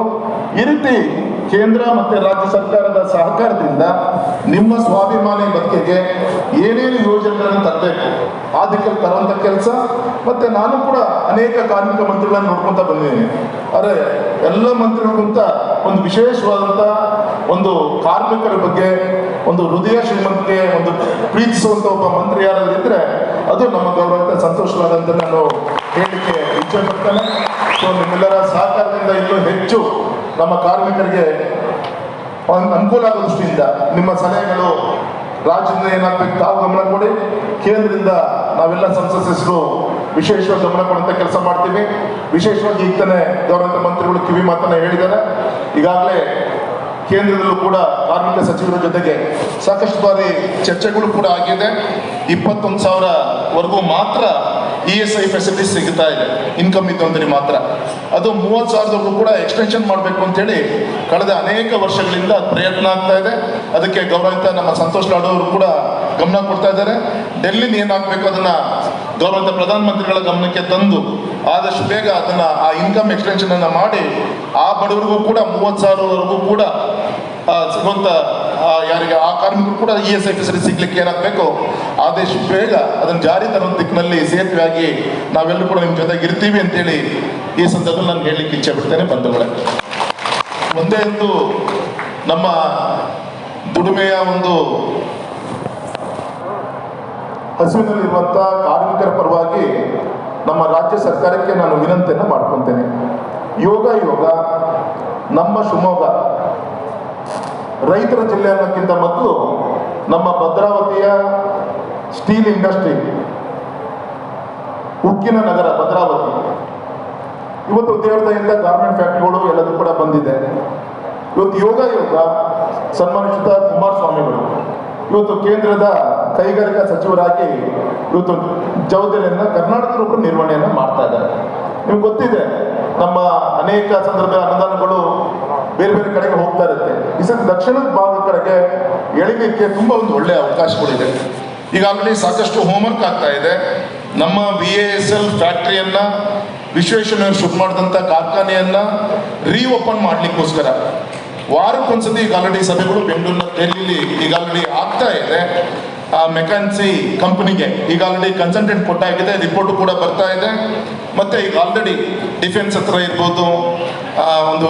ಈ ರೀತಿ ಕೇಂದ್ರ ಮತ್ತೆ ರಾಜ್ಯ ಸರ್ಕಾರದ ಸಹಕಾರದಿಂದ ನಿಮ್ಮ ಸ್ವಾಭಿಮಾನಿ ಬದುಕಿಗೆ ಏನೇನು ಯೋಜನೆಗಳನ್ನು ತರಬೇಕು? ಆ ದಿಕ್ಕಲ್ಲಿ ತರುವಂತ ಕೆಲಸ ಮತ್ತೆ ನಾನು ಕೂಡ ಅನೇಕ ಕಾರ್ಮಿಕ ಮಂತ್ರಿಗಳನ್ನು ನೋಡ್ಕೊಂತ ಬಂದಿದ್ದೀನಿ. ಆದರೆ ಎಲ್ಲ ಮಂತ್ರಿಗಳಿಗಿಂತ ಒಂದು ವಿಶೇಷವಾದಂತ ಒಂದು ಕಾರ್ಮಿಕರ ಬಗ್ಗೆ, ಒಂದು ಹೃದಯ ಶ್ರೀಮಂತಿಗೆ ಒಂದು ಪ್ರೀತಿಸುವಂತ ಒಬ್ಬ ಮಂತ್ರಿ ಯಾರಾದ್ರೂ ಇದ್ರೆ ಅದು ನಮ್ಮ ಗೌರವಕ್ಕೆ ಸಂತೋಷವಾದಂತ ನಾನು ಹೇಳಲಿಕ್ಕೆ ಇಚ್ಛೆ ಪಡ್ತೇನೆ ಸೊ ನಿಮ್ಮೆಲ್ಲರ ಸಹಕಾರದಿಂದ ಇನ್ನೂ ಹೆಚ್ಚು ನಮ್ಮ ಕಾರ್ಮಿಕರಿಗೆ ಒಂದು ಅನುಕೂಲ ಆಗೋ ದೃಷ್ಟಿಯಿಂದ ನಿಮ್ಮ ಸಲಹೆಗಳು ರಾಜ್ಯದಿಂದ ಏನಾಗಬೇಕು ತಾವು ಗಮನ ಕೊಡಿ. ಕೇಂದ್ರದಿಂದ ನಾವೆಲ್ಲ ಸಂಸದರು ವಿಶೇಷವಾಗಿ ಗಮನ ಕೊಡುವಂಥ ಕೆಲಸ ಮಾಡ್ತೀವಿ. ವಿಶೇಷವಾಗಿ ಈಗ ಗೌರವ ಮಂತ್ರಿಗಳು ಕಿವಿ ಮಾತನ್ನ ಹೇಳಿದ್ದಾರೆ. ಈಗಾಗಲೇ ಕೇಂದ್ರದಲ್ಲೂ ಕೂಡ ಕಾರ್ಮಿಕ ಸಚಿವರ ಜೊತೆಗೆ ಸಾಕಷ್ಟು ಬಾರಿ ಚರ್ಚೆಗಳು ಕೂಡ ಆಗಿದೆ. ಇಪ್ಪತ್ತೊಂದು ಸಾವಿರವರೆಗೂ ಮಾತ್ರ ಇ ಎಸ್ ಐ ಫೆಸಿಲಿಟೀಸ್ ಸಿಗ್ತಾ ಇದೆ. ಇನ್ಕಮ್ ಇದ್ದವಂತರಿಗೆ ಮಾತ್ರ. ಅದು ಮೂವತ್ತು ಸಾವಿರದವರೆಗೂ ಕೂಡ ಎಕ್ಸ್ಟೆನ್ಷನ್ ಮಾಡಬೇಕು ಅಂತೇಳಿ ಕಳೆದ ಅನೇಕ ವರ್ಷಗಳಿಂದ ಪ್ರಯತ್ನ ಆಗ್ತಾ ಇದೆ. ಅದಕ್ಕೆ ಗೌರವಿತ ನಮ್ಮ ಸಂತೋಷ್ ಲಾಡು ಕೂಡ ಗಮನ ಕೊಡ್ತಾ ಇದ್ದಾರೆ. ಡೆಲ್ಲಿನ ಏನಾಗಬೇಕು ಅದನ್ನು ಗೌರವಿತ ಪ್ರಧಾನಮಂತ್ರಿಗಳ ಗಮನಕ್ಕೆ ತಂದು ಆದಷ್ಟು ಬೇಗ ಅದನ್ನು ಆ ಇನ್ಕಮ್ ಎಕ್ಸ್ಟೆನ್ಷನ್ ಅನ್ನ ಮಾಡಿ ಆ ಬಡವರಿಗೂ ಕೂಡ ಮೂವತ್ತು ಸಾವಿರವರೆಗೂ ಕೂಡ ಸಿಗುವಂಥ ಯಾರಿಗೆ ಆ ಕಾರ್ಮಿಕರು ಕೂಡ ಇ ಎಸ್ ಐ ಫೆಸಿಲಿಟಿ ಸಿಗ್ಲಿಕ್ಕೆ ಏನಾಗಬೇಕು ಆದಷ್ಟು ಬೇಗ ಅದನ್ನು ಜಾರಿ ತರೋ ದಿಕ್ಕಿನಲ್ಲಿ ಸೇತುವೆಯಾಗಿ ನಾವೆಲ್ಲರೂ ಕೂಡ ನಿಮ್ಮ ಜೊತೆಗೆ ಇರ್ತೀವಿ ಅಂತೇಳಿ ಈ ಸಂದರ್ಭದಲ್ಲಿ ನಾನು ಹೇಳಲಿಕ್ಕೆ ಇಚ್ಛೆ ಬಿಡ್ತೇನೆ ಬಂಧುಗಳೇ. ಒಂದೇ ಒಂದು ನಮ್ಮ ದುಡಿಮೆಯ ಒಂದು ಹಸುವಿನಲ್ಲಿರುವಂಥ ಕಾರ್ಮಿಕರ ಪರವಾಗಿ ನಮ್ಮ ರಾಜ್ಯ ಸರ್ಕಾರಕ್ಕೆ ನಾನು ವಿನಂತಿಯನ್ನು ಮಾಡ್ಕೊತೇನೆ ಯೋಗ ಯೋಗ, ನಮ್ಮ ಶಿವಮೊಗ್ಗ. ರೈತರ ಜಿಲ್ಲೆ ಅನ್ನೋಕ್ಕಿಂತ ಮೊದಲು ನಮ್ಮ ಭದ್ರಾವತಿಯ ಸ್ಟೀಲ್ ಇಂಡಸ್ಟ್ರಿ ಉಕ್ಕಿನ ನಗರ, ಭದ್ರಾವತಿ. ಇವತ್ತು ದೇವರದಿಂದ ಗಾರ್ಮೆಂಟ್ ಫ್ಯಾಕ್ಟ್ರಿಗಳು ಎಲ್ಲದೂ ಕೂಡ ಬಂದಿದೆ. ಇವತ್ತು ಯೋಗ ಯೋಗ ಸನ್ಮಾನಿಸಿದ ಕುಮಾರಸ್ವಾಮಿಗಳು ಇವತ್ತು ಕೇಂದ್ರದ ಕೈಗಾರಿಕಾ ಸಚಿವರಾಗಿ ಇವತ್ತು ಜವಾಬ್ದಾರಿಯನ್ನು ಕರ್ನಾಟಕದ ರೂಪ ನಿರ್ವಹಣೆಯನ್ನು ಮಾಡ್ತಾ ಇದ್ದಾರೆ. ನಿಮ್ಗೆ ಗೊತ್ತಿದೆ, ನಮ್ಮ ಅನೇಕ ಸಂದರ್ಭ ಅನುದಾನಗಳು ಬೇರೆ ಬೇರೆ ಕಡೆಗೆ ಹೋಗ್ತಾ ಇರುತ್ತೆ. ಈ ಸತಿ ದಕ್ಷಿಣದ ಭಾಗದ ಕಡೆಗೆ ಎಳಿಲಿಕ್ಕೆ ತುಂಬಾ ಒಂದು ಒಳ್ಳೆಯ ಅವಕಾಶಗಳಿದೆ. ಈಗಾಗಲೇ ಸಾಕಷ್ಟು ಹೋಮ್ವರ್ಕ್ ಆಗ್ತಾ ಇದೆ. ನಮ್ಮ ವಿ ಎ ಎಸ್ ಎಲ್ ಫ್ಯಾಕ್ಟರಿಯನ್ನ ವಿಶ್ವೇಶ್ವರ ಶುರು ಮಾಡಿದಂಥ ಕಾರ್ಖಾನೆಯನ್ನ ರೀಓಪನ್ ಮಾಡ್ಲಿಕ್ಕೋಸ್ಕರ. ವಾರಕ್ಕೊಂದ್ಸತಿ ಈಗ ಆಲ್ರೆಡಿ ಸಭೆಗಳು ಬೆಂಗಳೂರಿನ ಡೆಲ್ಲಿ ಈಗಾಗಲೇ ಆಗ್ತಾ ಇದೆ. ಆ ಮೆಕ್ಯಾನ್ಸಿ ಕಂಪನಿಗೆ ಈಗ ಆಲ್ರೆಡಿ ಕನ್ಸಲ್ಟೆಂಟ್ ಕೊಟ್ಟಾಗಿದೆ ರಿಪೋರ್ಟ್ ಕೂಡ ಬರ್ತಾ ಇದೆ. ಮತ್ತೆ ಈಗ ಆಲ್ರೆಡಿ ಡಿಫೆನ್ಸ್ ಹತ್ರ ಇರ್ಬೋದು ಒಂದು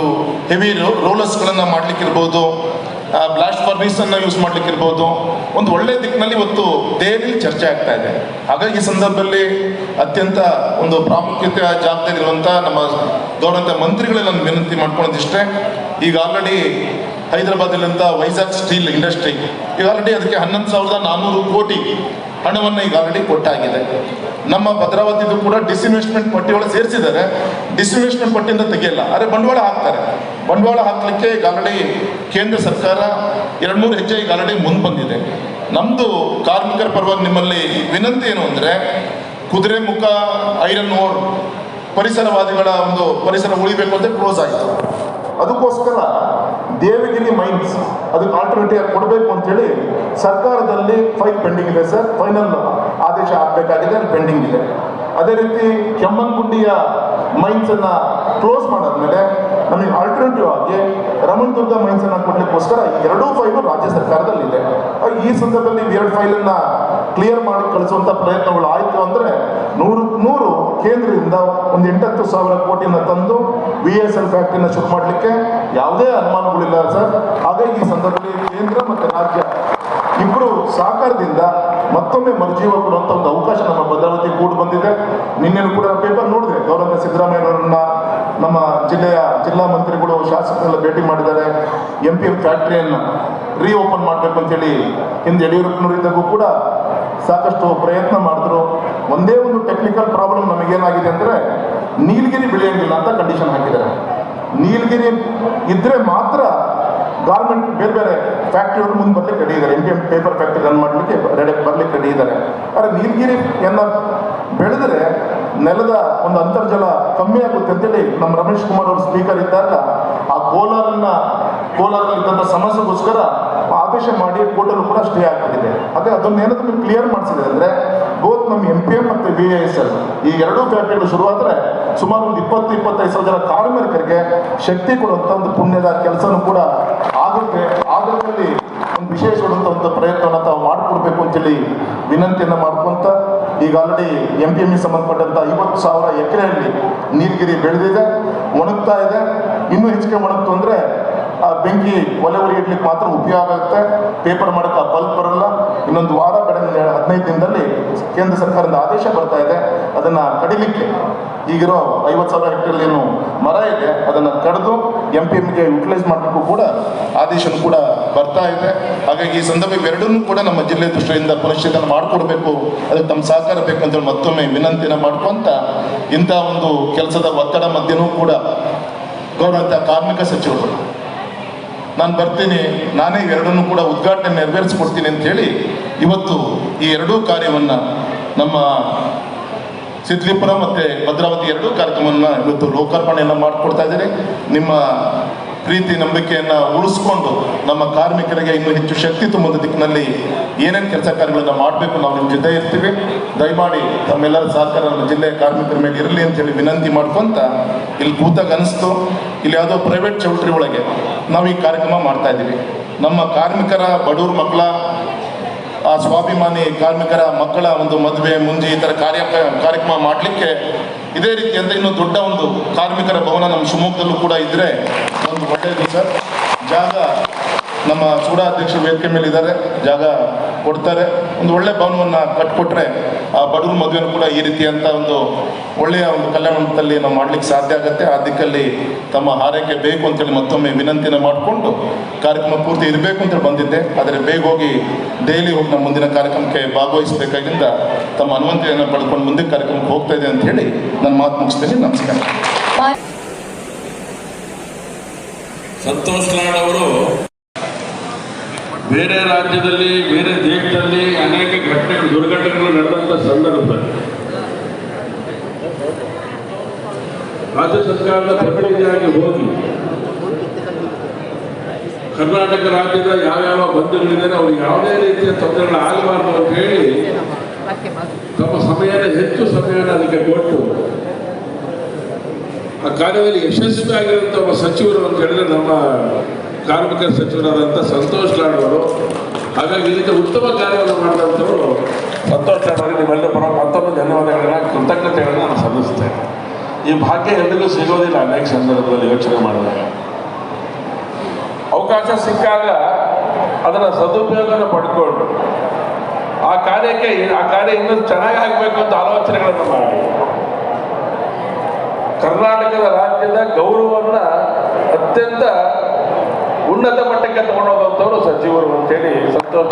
ಹೆವಿ ರೋಲರ್ಸ್ಗಳನ್ನು ಮಾಡ್ಲಿಕ್ಕೆ ಇರ್ಬೋದು ಬ್ಲಾಸ್ಟ್ ಫರ್ನೀಸ್ ಅನ್ನ ಯೂಸ್ ಮಾಡ್ಲಿಕ್ಕೆ ಇರ್ಬೋದು ಒಂದು ಒಳ್ಳೆ ದಿಕ್ಕಿನಲ್ಲಿ ಇವತ್ತು ದೆಹಲಿ ಚರ್ಚೆ ಆಗ್ತಾ ಇದೆ. ಹಾಗಾಗಿ ಈ ಸಂದರ್ಭದಲ್ಲಿ ಅತ್ಯಂತ ಒಂದು ಪ್ರಾಮುಖ್ಯತೆ ಜಾಗದಲ್ಲಿರುವಂಥ ನಮ್ಮ ಗೌರವ ಮಂತ್ರಿಗಳೇ ನಾನು ವಿನಂತಿ ಮಾಡ್ಕೊಳ್ಳೋದಿಷ್ಟೇ ಈಗ ಆಲ್ರೆಡಿ ಹೈದರಾಬಾದಲ್ಲಿಂತ ವೈಜಾಗ್ ಸ್ಟೀಲ್ ಇಂಡಸ್ಟ್ರಿ ಈಗ ಅದಕ್ಕೆ ಹನ್ನೊಂದು ಸಾವಿರದ ನಾನ್ನೂರು ಕೋಟಿ ಹಣವನ್ನು ಈಗ ಕೊಟ್ಟಾಗಿದೆ. ನಮ್ಮ ಭದ್ರಾವತಿದು ಕೂಡ ಡಿಸ್ಇನ್ವೆಸ್ಟ್ಮೆಂಟ್ ಪಟ್ಟಿಯೊಳಗೆ ಸೇರಿಸಿದ್ದಾರೆ. ಡಿಸ್ಇನ್ವೆಸ್ಟ್ಮೆಂಟ್ ಪಟ್ಟಿಯಿಂದ ತೆಗೆಯಲ್ಲ, ಆದರೆ ಬಂಡವಾಳ ಹಾಕ್ತಾರೆ. ಬಂಡವಾಳ ಹಾಕಲಿಕ್ಕೆ ಈಗ ಕೇಂದ್ರ ಸರ್ಕಾರ ಎರಡು ಮೂರು ಹೆಜ್ಜೆ ಈಗ ಮುಂದೆ ಬಂದಿದೆ. ನಮ್ಮದು ಕಾರ್ಮಿಕರ ಪರವಾಗಿ ನಿಮ್ಮಲ್ಲಿ ವಿನಂತಿ ಏನು ಅಂದರೆ, ಕುದುರೆ ಮುಖ, ಐರನ್ ಓರ್ ಪರಿಸರವಾದಿಗಳ ಒಂದು ಪರಿಸರ ಉಳಿಬೇಕು ಅಂತ ಕ್ಲೋಸ್ ಆಯಿತು. ಅದಕ್ಕೋಸ್ಕರ ದೇವಗಿರಿ ಮೈನ್ಸ್ ಅದಕ್ಕೆ ಆಲ್ಟರ್ನೇಟಿವ್ ಕೊಡಬೇಕು ಅಂತೇಳಿ ಸರ್ಕಾರದಲ್ಲಿ ಫೈಲ್ ಪೆಂಡಿಂಗ್ ಇದೆ ಸರ್. ಫೈನಲ್ ಆದೇಶ ಆಗಬೇಕಾಗಿದೆ ಅದು ಪೆಂಡಿಂಗ್ ಇದೆ. ಅದೇ ರೀತಿ ಕೆಮ್ಮನ್ಗುಂಡಿಯ ಮೈನ್ಸ್ ಅನ್ನ ಕ್ಲೋಸ್ ಮಾಡಾದ್ಮೇಲೆ ನಮಗೆ ಆಲ್ಟರ್ನೇಟಿವ್ ಆಗಿ ರಮಣದುರ್ಗ ಮೈನ್ಸ್ ಅನ್ನ ಕೊಡ್ಲಿಕ್ಕೋಸ್ಕರ ಎರಡೂ ಫೈಲು ರಾಜ್ಯ ಸರ್ಕಾರದಲ್ಲಿದೆ ಇದೆ. ಈ ಸಂದರ್ಭದಲ್ಲಿ ಎರಡು ಫೈಲನ್ನ ಕ್ಲಿಯರ್ ಮಾಡಿ ಕಳಿಸುವಂತ ಪ್ರಯತ್ನಗಳು ಆಯಿತು ಅಂದ್ರೆ ನೂರು ನೂರು ಕೇಂದ್ರದಿಂದ ಒಂದು ಎಂಟತ್ತು ಸಾವಿರ ಕೋಟಿಯನ್ನು ತಂದು ವಿ ಎಸ್ ಎಲ್ ಫ್ಯಾಕ್ಟ್ರಿನ ಶುರು ಮಾಡಲಿಕ್ಕೆ ಯಾವುದೇ ಅನುಮಾನಗಳಿಲ್ಲ ಸರ್. ಹಾಗಾಗಿ ಈ ಸಂದರ್ಭದಲ್ಲಿ ಕೇಂದ್ರ ಮತ್ತು ರಾಜ್ಯ ಇಬ್ಬರು ಸಹಕಾರದಿಂದ ಮತ್ತೊಮ್ಮೆ ಮರುಜೀವ ಕೊಡುವಂಥ ಒಂದು ಅವಕಾಶ ನಮ್ಮ ಭದ್ರಾವತಿ ಕೂಡ ಬಂದಿದೆ. ನಿನ್ನೆನೂ ಕೂಡ ಪೇಪರ್ ನೋಡಿದೆ. ಗೌರವ ಸಿದ್ದರಾಮಯ್ಯನವರನ್ನ ನಮ್ಮ ಜಿಲ್ಲೆಯ ಜಿಲ್ಲಾ ಮಂತ್ರಿಗಳು, ಶಾಸಕರೆಲ್ಲ ಭೇಟಿ ಮಾಡಿದ್ದಾರೆ. ಎಂ ಪಿ ಎಂ ಫ್ಯಾಕ್ಟ್ರಿಯನ್ನು ರೀಓಪನ್ ಮಾಡಬೇಕು ಅಂತೇಳಿ ಹಿಂದೆ ಯಡಿಯೂರಪ್ಪನವರಿದ್ದಾಗೂ ಕೂಡ ಸಾಕಷ್ಟು ಪ್ರಯತ್ನ ಮಾಡಿದ್ರು. ಏನಾಗಿದೆ ಅಂದರೆ ನೀಲಗಿರಿ ಬೆಳೆಯೋಂಗಿಲ್ಲ ಅಂತ ಕಂಡೀಷನ್ ಹಾಕಿದ್ದಾರೆ. ನೀಲಗಿರಿ ಇದ್ರೆ ಮಾತ್ರ ಗಾರ್ಮೆಂಟ್ ಬೇರೆ ಬೇರೆ ಫ್ಯಾಕ್ಟ್ರಿಯವರು ಮುಂದೆ ಬರ್ಲಿಕ್ಕೆ ರೆಡಿ ಇದ್ದಾರೆ. ಎಂ ಪೇಪರ್ ಫ್ಯಾಕ್ಟ್ರಿ ರನ್ ಮಾಡಲಿಕ್ಕೆ ರೆಡಿ ಬರಲಿಕ್ಕೆ ರೆಡಿ ಇದ್ದಾರೆ. ಆದರೆ ಎಲ್ಲ ಬೆಳೆದ್ರೆ ನೆಲದ ಒಂದು ಅಂತರ್ಜಲ ಕಮ್ಮಿ ಆಗುತ್ತೆ ಅಂತೇಳಿ ನಮ್ಮ ರಮೇಶ್ ಕುಮಾರ್ ಅವರು ಸ್ಪೀಕರ್ ಇದ್ದಾಗ ಆ ಕೋಲಾರನ್ನ ಕೋಲಾರಲ್ಲಿ ಇದ್ದಂಥ ಸಮಸ್ಯೆಗೋಸ್ಕರ ಆದೇಶ ಮಾಡಿ ಕೋರ್ಟಲ್ಲೂ ಕೂಡ ಸ್ಟೇ ಆಗ್ತಿದೆ ಅದೇ ಅದನ್ನ ಏನಾದ್ರು ಕ್ಲಿಯರ್ ಮಾಡಿಸಿದೆ ಅಂದ್ರೆ ಬೋತ್ ನಮ್ಮ ಎಂ ಪಿ ಎಂ ಮತ್ತು ವಿ ಎಸ್ ಎಲ್ ಈ ಎರಡೂ ಫ್ಯಾಕ್ಟ್ರಿಗಳು ಶುರುವಾದರೆ ಸುಮಾರು ಒಂದು ಇಪ್ಪತ್ತು, ಇಪ್ಪತ್ತೈದು ಸಾವಿರ ಜನ ಕಾರ್ಮಿಕರಿಗೆ ಶಕ್ತಿ ಕೊಡುವಂಥ ಒಂದು ಪುಣ್ಯದ ಕೆಲಸನೂ ಕೂಡ ಆಗುತ್ತೆ. ಆದ್ರಲ್ಲಿ ಒಂದು ವಿಶೇಷವಾದಂಥ ಪ್ರಯತ್ನವನ್ನು ತಾವು ಮಾಡಿಕೊಡ್ಬೇಕು ಅಂತೇಳಿ ವಿನಂತಿಯನ್ನು ಮಾಡ್ಕೊಂತ ಈಗ ಆಲ್ರೆಡಿ ಎಂ ಪಿ ಎಂ ಸಂಬಂಧಪಟ್ಟಂಥ ಐವತ್ತು ಸಾವಿರ ಎಕರೆಯಲ್ಲಿ ನೀಲಗಿರಿ ಬೆಳೆದಿದೆ, ಒಣಗ್ತಾ ಇದೆ. ಇನ್ನೂ ಹೆಚ್ಚಿಗೆ ಒಣಗ್ತು ಅಂದರೆ ಆ ಬೆಂಕಿ ಒಲೆ ಉರಿ ಇಡ್ಲಿಕ್ಕೆ ಮಾತ್ರ ಉಪಯೋಗ ಆಗುತ್ತೆ. ಪೇಪರ್ ಮಾಡಕ್ಕೆ ಆ ಬಲ್ಬ್ ಬರಲ್ಲ. ಇನ್ನೊಂದು ವಾರ ಹದಿನೈದು ದಿನದಲ್ಲಿ ಕೇಂದ್ರ ಸರ್ಕಾರದ ಆದೇಶ ಬರ್ತಾ ಇದೆ, ಅದನ್ನ ಕಡಿಲಿಕ್ಕೆ ಈಗಿರೋ ಐವತ್ತು ಸಾವಿರ ಹೆಕ್ಟೇರ್ ಏನು ಮರ ಇದೆ, ಅದನ್ನ ಕಡಿದು ಎಂ ಪಿ ಎಂಗೆ ಯುಟಿಲೈಸ್ ಮಾಡಲಿಕ್ಕೂ ಕೂಡ ಆದೇಶನೂ ಕೂಡ ಬರ್ತಾ ಇದೆ. ಹಾಗಾಗಿ ಈ ಸಂದರ್ಭ ಇವೆರಡನ್ನೂ ಕೂಡ ನಮ್ಮ ಜಿಲ್ಲೆ ದೃಷ್ಟಿಯಿಂದ ಪುನಶ್ಚೇತನ ಮಾಡಿಕೊಡ್ಬೇಕು, ಅದಕ್ಕೆ ತಮ್ಮ ಸಹಕಾರ ಬೇಕು ಅಂತ ಹೇಳಿ ಮತ್ತೊಮ್ಮೆ ವಿನಂತಿನ ಮಾಡ್ಕೊಂತ ಇಂಥ ಒಂದು ಕೆಲಸದ ಒತ್ತಡ ಮಧ್ಯನೂ ಕೂಡ ಗೌರವಂತ ಕಾರ್ಮಿಕ ಸಚಿವರು ನಾನು ಬರ್ತೀನಿ, ನಾನೇ ಎರಡನ್ನೂ ಕೂಡ ಉದ್ಘಾಟನೆ ನೆರವೇರಿಸ್ಕೊಡ್ತೀನಿ ಅಂತ ಹೇಳಿ ಇವತ್ತು ಈ ಎರಡೂ ಕಾರ್ಯವನ್ನು ನಮ್ಮ ಸಿದ್ಲಿಪುರ ಮತ್ತು ಭದ್ರಾವತಿ ಎರಡೂ ಕಾರ್ಯಕ್ರಮವನ್ನು ಇವತ್ತು ಲೋಕಾರ್ಪಣೆಯನ್ನು ಮಾಡಿಕೊಡ್ತಾ ಇದ್ದೀನಿ. ನಿಮ್ಮ ಪ್ರೀತಿ, ನಂಬಿಕೆಯನ್ನು ಉಳಿಸ್ಕೊಂಡು ನಮ್ಮ ಕಾರ್ಮಿಕರಿಗೆ ಇನ್ನೂ ಹೆಚ್ಚು ಶಕ್ತಿ ತುಂಬುವ ದಿಕ್ಕಿನಲ್ಲಿ ಏನೇನು ಕೆಲಸ ಕಾರ್ಯಗಳನ್ನು ಮಾಡಬೇಕು ನಾವು ನಿಮ್ಮ ಜೊತೆ ಇರ್ತೀವಿ. ದಯಮಾಡಿ ತಮ್ಮೆಲ್ಲರ ಸಹಕಾರ ನಮ್ಮ ಜಿಲ್ಲೆಯ ಕಾರ್ಮಿಕರ ಮೇಲೆ ಇರಲಿ ಅಂತೇಳಿ ವಿನಂತಿ ಮಾಡ್ಕೊಂತ ಇಲ್ಲಿ ಕೂತಾಗ ಅನಿಸ್ತು. ಇಲ್ಲಿ ಯಾವುದೋ ಪ್ರೈವೇಟ್ ಚೌಟ್ರಿ ಒಳಗೆ ನಾವು ಈ ಕಾರ್ಯಕ್ರಮ ಮಾಡ್ತಾ ಇದ್ದೀವಿ. ನಮ್ಮ ಕಾರ್ಮಿಕರ, ಬಡವ್ರ ಮಕ್ಕಳ, ಆ ಸ್ವಾಭಿಮಾನಿ ಕಾರ್ಮಿಕರ ಮಕ್ಕಳ ಒಂದು ಮದುವೆ, ಮುಂಜಿ ಈ ಥರ ಕಾರ್ಯ ಕಾರ್ಯಕ್ರಮ ಮಾಡಲಿಕ್ಕೆ ಇದೇ ರೀತಿಯಂತೆ ಇನ್ನೂ ದೊಡ್ಡ ಒಂದು ಕಾರ್ಮಿಕರ ಭವನ ನಮ್ಮ ಶಿವಮೊಗ್ಗದಲ್ಲೂ ಕೂಡ ಇದ್ರೆ ಒಂದು ಒಳ್ಳೆಯದು ಸರ್. ಜಾಗ ನಮ್ಮ ಸೂಡಾ ಅಧ್ಯಕ್ಷರು ವೇದಿಕೆ ಮೇಲೆ ಇದ್ದಾರೆ ಜಾಗ ಕೊಡ್ತಾರೆ. ಒಂದು ಒಳ್ಳೆ ಭವನವನ್ನು ಕಟ್ಕೊಟ್ರೆ ಆ ಬಡವ್ರ ಮದುವೆನೂ ಕೂಡ ಈ ರೀತಿಯಂತ ಒಂದು ಒಳ್ಳೆಯ ಒಂದು ಕಲ್ಯಾಣ ಮಂಟಪದಲ್ಲಿ ನಾವು ಮಾಡ್ಲಿಕ್ಕೆ ಸಾಧ್ಯ ಆಗುತ್ತೆ. ಆ ದಿಕ್ಕಲ್ಲಿ ತಮ್ಮ ಆರೈಕೆ ಬೇಕು ಅಂತೇಳಿ ಮತ್ತೊಮ್ಮೆ ವಿನಂತಿನ ಮಾಡಿಕೊಂಡು ಕಾರ್ಯಕ್ರಮ ಪೂರ್ತಿ ಇರಬೇಕು ಅಂತೇಳಿ ಬಂದಿದ್ದೆ. ಆದರೆ ಬೇಗ ಹೋಗಿ ಡೈಲಿ ಹೋಗಿ ನಮ್ಮ ಮುಂದಿನ ಕಾರ್ಯಕ್ರಮಕ್ಕೆ ಭಾಗವಹಿಸಬೇಕಾಗಿಂದ ತಮ್ಮ ಅನುಮತಿಯನ್ನು ಪಡ್ಕೊಂಡು ಮುಂದಿನ ಕಾರ್ಯಕ್ರಮಕ್ಕೆ ಹೋಗ್ತಾ ಇದೆ ಅಂತ ಹೇಳಿ ನನ್ನ ಮಾತು ಮುಗಿಸ್ತೇನೆ. ನಮಸ್ಕಾರ. ಸಂತೋಷ್ ಲಾಡ್ ಅವರು ಬೇರೆ ರಾಜ್ಯದಲ್ಲಿ, ಬೇರೆ ದೇಶದಲ್ಲಿ ಅನೇಕ ಘಟನೆಗಳು ದುರ್ಘಟನೆಗಳು ನಡೆದಂಥ ಸಂದರ್ಭ. ರಾಜ್ಯ ಸರ್ಕಾರದ ಪ್ರತಿನಿಧಿಯಾಗಿ ಹೋಗಿ, ಕರ್ನಾಟಕ ರಾಜ್ಯದ ಯಾವ್ಯಾವ ಬಂಧುಗಳಿದ್ದಾರೆ ಅವ್ರಿಗೆ ಯಾವುದೇ ರೀತಿಯ ತೊಂದರೆಗಳು ಆಗಬಾರ್ದು ಅಂತ ಹೇಳಿ ತಮ್ಮ ಸಮಯನ, ಹೆಚ್ಚು ಸಮಯನ ಅದಕ್ಕೆ ಕೊಟ್ಟು, ಆ ಕಾರ್ಯದಲ್ಲಿ ಯಶಸ್ವಿಯಾಗಿರುವಂಥ ಒಬ್ಬ ಸಚಿವರು ಅಂತ ಹೇಳಿದ್ರೆ ನಮ್ಮ ಕಾರ್ಮಿಕ ಸಚಿವರಾದಂಥ ಸಂತೋಷ್ ಲಾಡ್ ಅವರು, ಹಾಗಾಗಿ ಇದಕ್ಕೆ ಉತ್ತಮ ಕಾರ್ಯವನ್ನು ಮಾಡಿದಂಥವರು ಸಂತೋಷ್ ಲಾಡ್ ಅವರಿಗೆ ನಿಮ್ಮೆಲ್ಲರ ಮತ್ತೊಂದು ಧನ್ಯವಾದಗಳನ್ನ, ಕೃತಜ್ಞತೆಗಳನ್ನು ನಾನು ಸಲ್ಲಿಸ್ತೇನೆ. ಈ ಭಾಗ್ಯ ಎಲ್ಲರಿಗೂ ಸಿಗೋದಿಲ್ಲ ಅನೇಕ ಸಂದರ್ಭದಲ್ಲಿ ಯೋಚನೆ ಮಾಡಿದಾಗ. ಅವಕಾಶ ಸಿಕ್ಕಾಗ ಅದರ ಸದುಪಯೋಗನ ಪಡ್ಕೊಂಡು ಆ ಕಾರ್ಯಕ್ಕೆ ಆ ಕಾರ್ಯ ಇನ್ನೂ ಚೆನ್ನಾಗಿ ಆಗಬೇಕು ಅಂತ ಆಲೋಚನೆಗಳನ್ನು ಮಾಡಿ. ಕರ್ನಾಟಕದ ರಾಜ್ಯದ ಗೌರವವನ್ನು ಅತ್ಯಂತ ಉನ್ನತ ಮಟ್ಟಕ್ಕೆ ತಗೊಂಡೋದಂಥವ್ರು ಸಚಿವರು ಅಂತೇಳಿ ಸಂತೋಷ.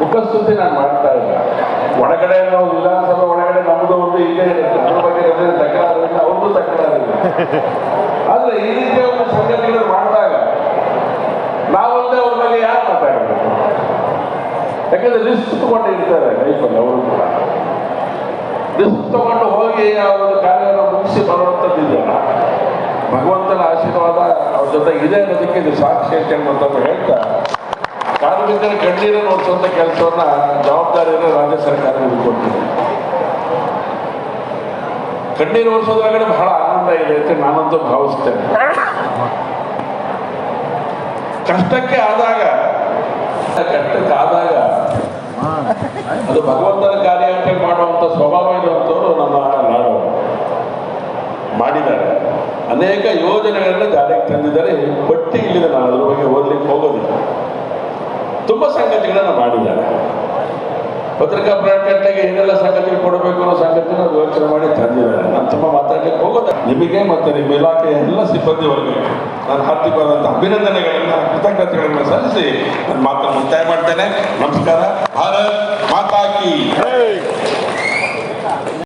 ಮುಖಸ್ತುತಿ ನಾನು ಮಾಡ್ತಾ ಇಲ್ಲ. ಒಳಗಡೆ ನಾವು ವಿಧಾನಸಭೆ ಒಳಗಡೆ ನಮ್ದು ಒಂದು ಇಲ್ಲೇ ಇರುತ್ತೆ ಅದ್ರ ಬಗ್ಗೆ ನಮ್ದೇನು ತಕರಾರು ಇಲ್ಲ ಅವ್ರದ್ದು ತಕರಾರಿಲ್ಲ. ಆದ್ರೆ ಈ ರೀತಿಯ ಒಂದು ಸಂಗತಿಗಳು ಮಾಡಿದಾಗ ನಾವಲ್ಲದೆ ಅವ್ರ ಬಗ್ಗೆ ಯಾರು ಮಾತಾಡಬೇಕು? ಯಾಕಂದ್ರೆ ರಿಸ್ಕ್ ತಗೊಂಡು ಇರ್ತಾರೆ ಲೈಫಲ್ಲಿ ಅವರು ಕೂಡ. ರಿಸ್ಕ್ ತಗೊಂಡು ಹೋಗಿ ಆ ಒಂದು ಕಾರ್ಯವನ್ನು ಮುಗಿಸಿ ಇದೆಯಲ್ಲ ಭಗವಂತನ ಆಶೀರ್ವಾದ ಅವ್ರ ಜೊತೆ ಇದೆ ಅನ್ನೋದಕ್ಕೆ ಇದು ಸಾಕ್ಷಿ ಅಂತ ಹೇಳ್ಬೋದು ಹೇಳ್ತಾ ಕಾರ್ಮಿಕರ ಕಣ್ಣೀರನ್ನು ಓಡಿಸುವಂತ ಕೆಲಸವನ್ನ ಜವಾಬ್ದಾರಿಯನ್ನು ರಾಜ್ಯ ಸರ್ಕಾರ ಕೊಟ್ಟಿದೆ ಕಣ್ಣೀರು ಓಡಿಸೋದ್ರೊಳಗಡೆ ಬಹಳ ಆನಂದ ಇದೆ ಅಂತ ನಾನಂತೂ ಭಾವಿಸ್ತೇನೆ. ಕಷ್ಟಕ್ಕೆ ಆದಾಗ ಕಷ್ಟಕ್ಕೆ ಆದಾಗ ಅದು ಭಗವಂತನ ಕಾರ್ಯ ಅಂತ ಮಾಡುವಂತ ಸ್ವಭಾವ ಇರುವಂತವರು ನಮ್ಮ ಮಾಡಿದ್ದಾರೆ. ಅನೇಕ ಯೋಜನೆಗಳನ್ನು ಜಾರಿಗೆ ತಂದಿದ್ದಾರೆ. ಪಟ್ಟಿ ಇಲ್ಲಿದೆ ನಾನು ಅದ್ರ ಬಗ್ಗೆ ಓದ್ಲಿಕ್ಕೆ ಹೋಗೋದಿಲ್ಲ. ತುಂಬಾ ಸಂಗತಿಗಳನ್ನ ಮಾಡಿದ್ದಾರೆ. ಪತ್ರಿಕಾ ಪ್ರಕಟಣೆಗೆ ಏನೆಲ್ಲ ಸಂಗತಿಗಳು ಕೊಡಬೇಕು ಅನ್ನೋ ಸಂಗತಿನ ಯೋಚನೆ ಮಾಡಿ ತಂದಿದ್ದಾರೆ. ನಾನು ತುಂಬ ಮಾತಾಡ್ಲಿಕ್ಕೆ ಹೋಗೋದ ನಿಮಗೆ ಮತ್ತು ನಿಮ್ಮ ಇಲಾಖೆಯ ಎಲ್ಲ ಸಿಬ್ಬಂದಿ ವರ್ಗಕ್ಕೆ ನಾನು ಹಾರ್ದಿಕವಾದಂಥ ಅಭಿನಂದನೆಗಳನ್ನು, ಕೃತಜ್ಞತೆಗಳನ್ನ ಸಲ್ಲಿಸಿ ನನ್ನ ಮಾತನ್ನು ಮುಕ್ತಾಯ ಮಾಡ್ತೇನೆ. ನಮಸ್ಕಾರ. ಭಾರತ್ ಮಾತಾ ಕಿ.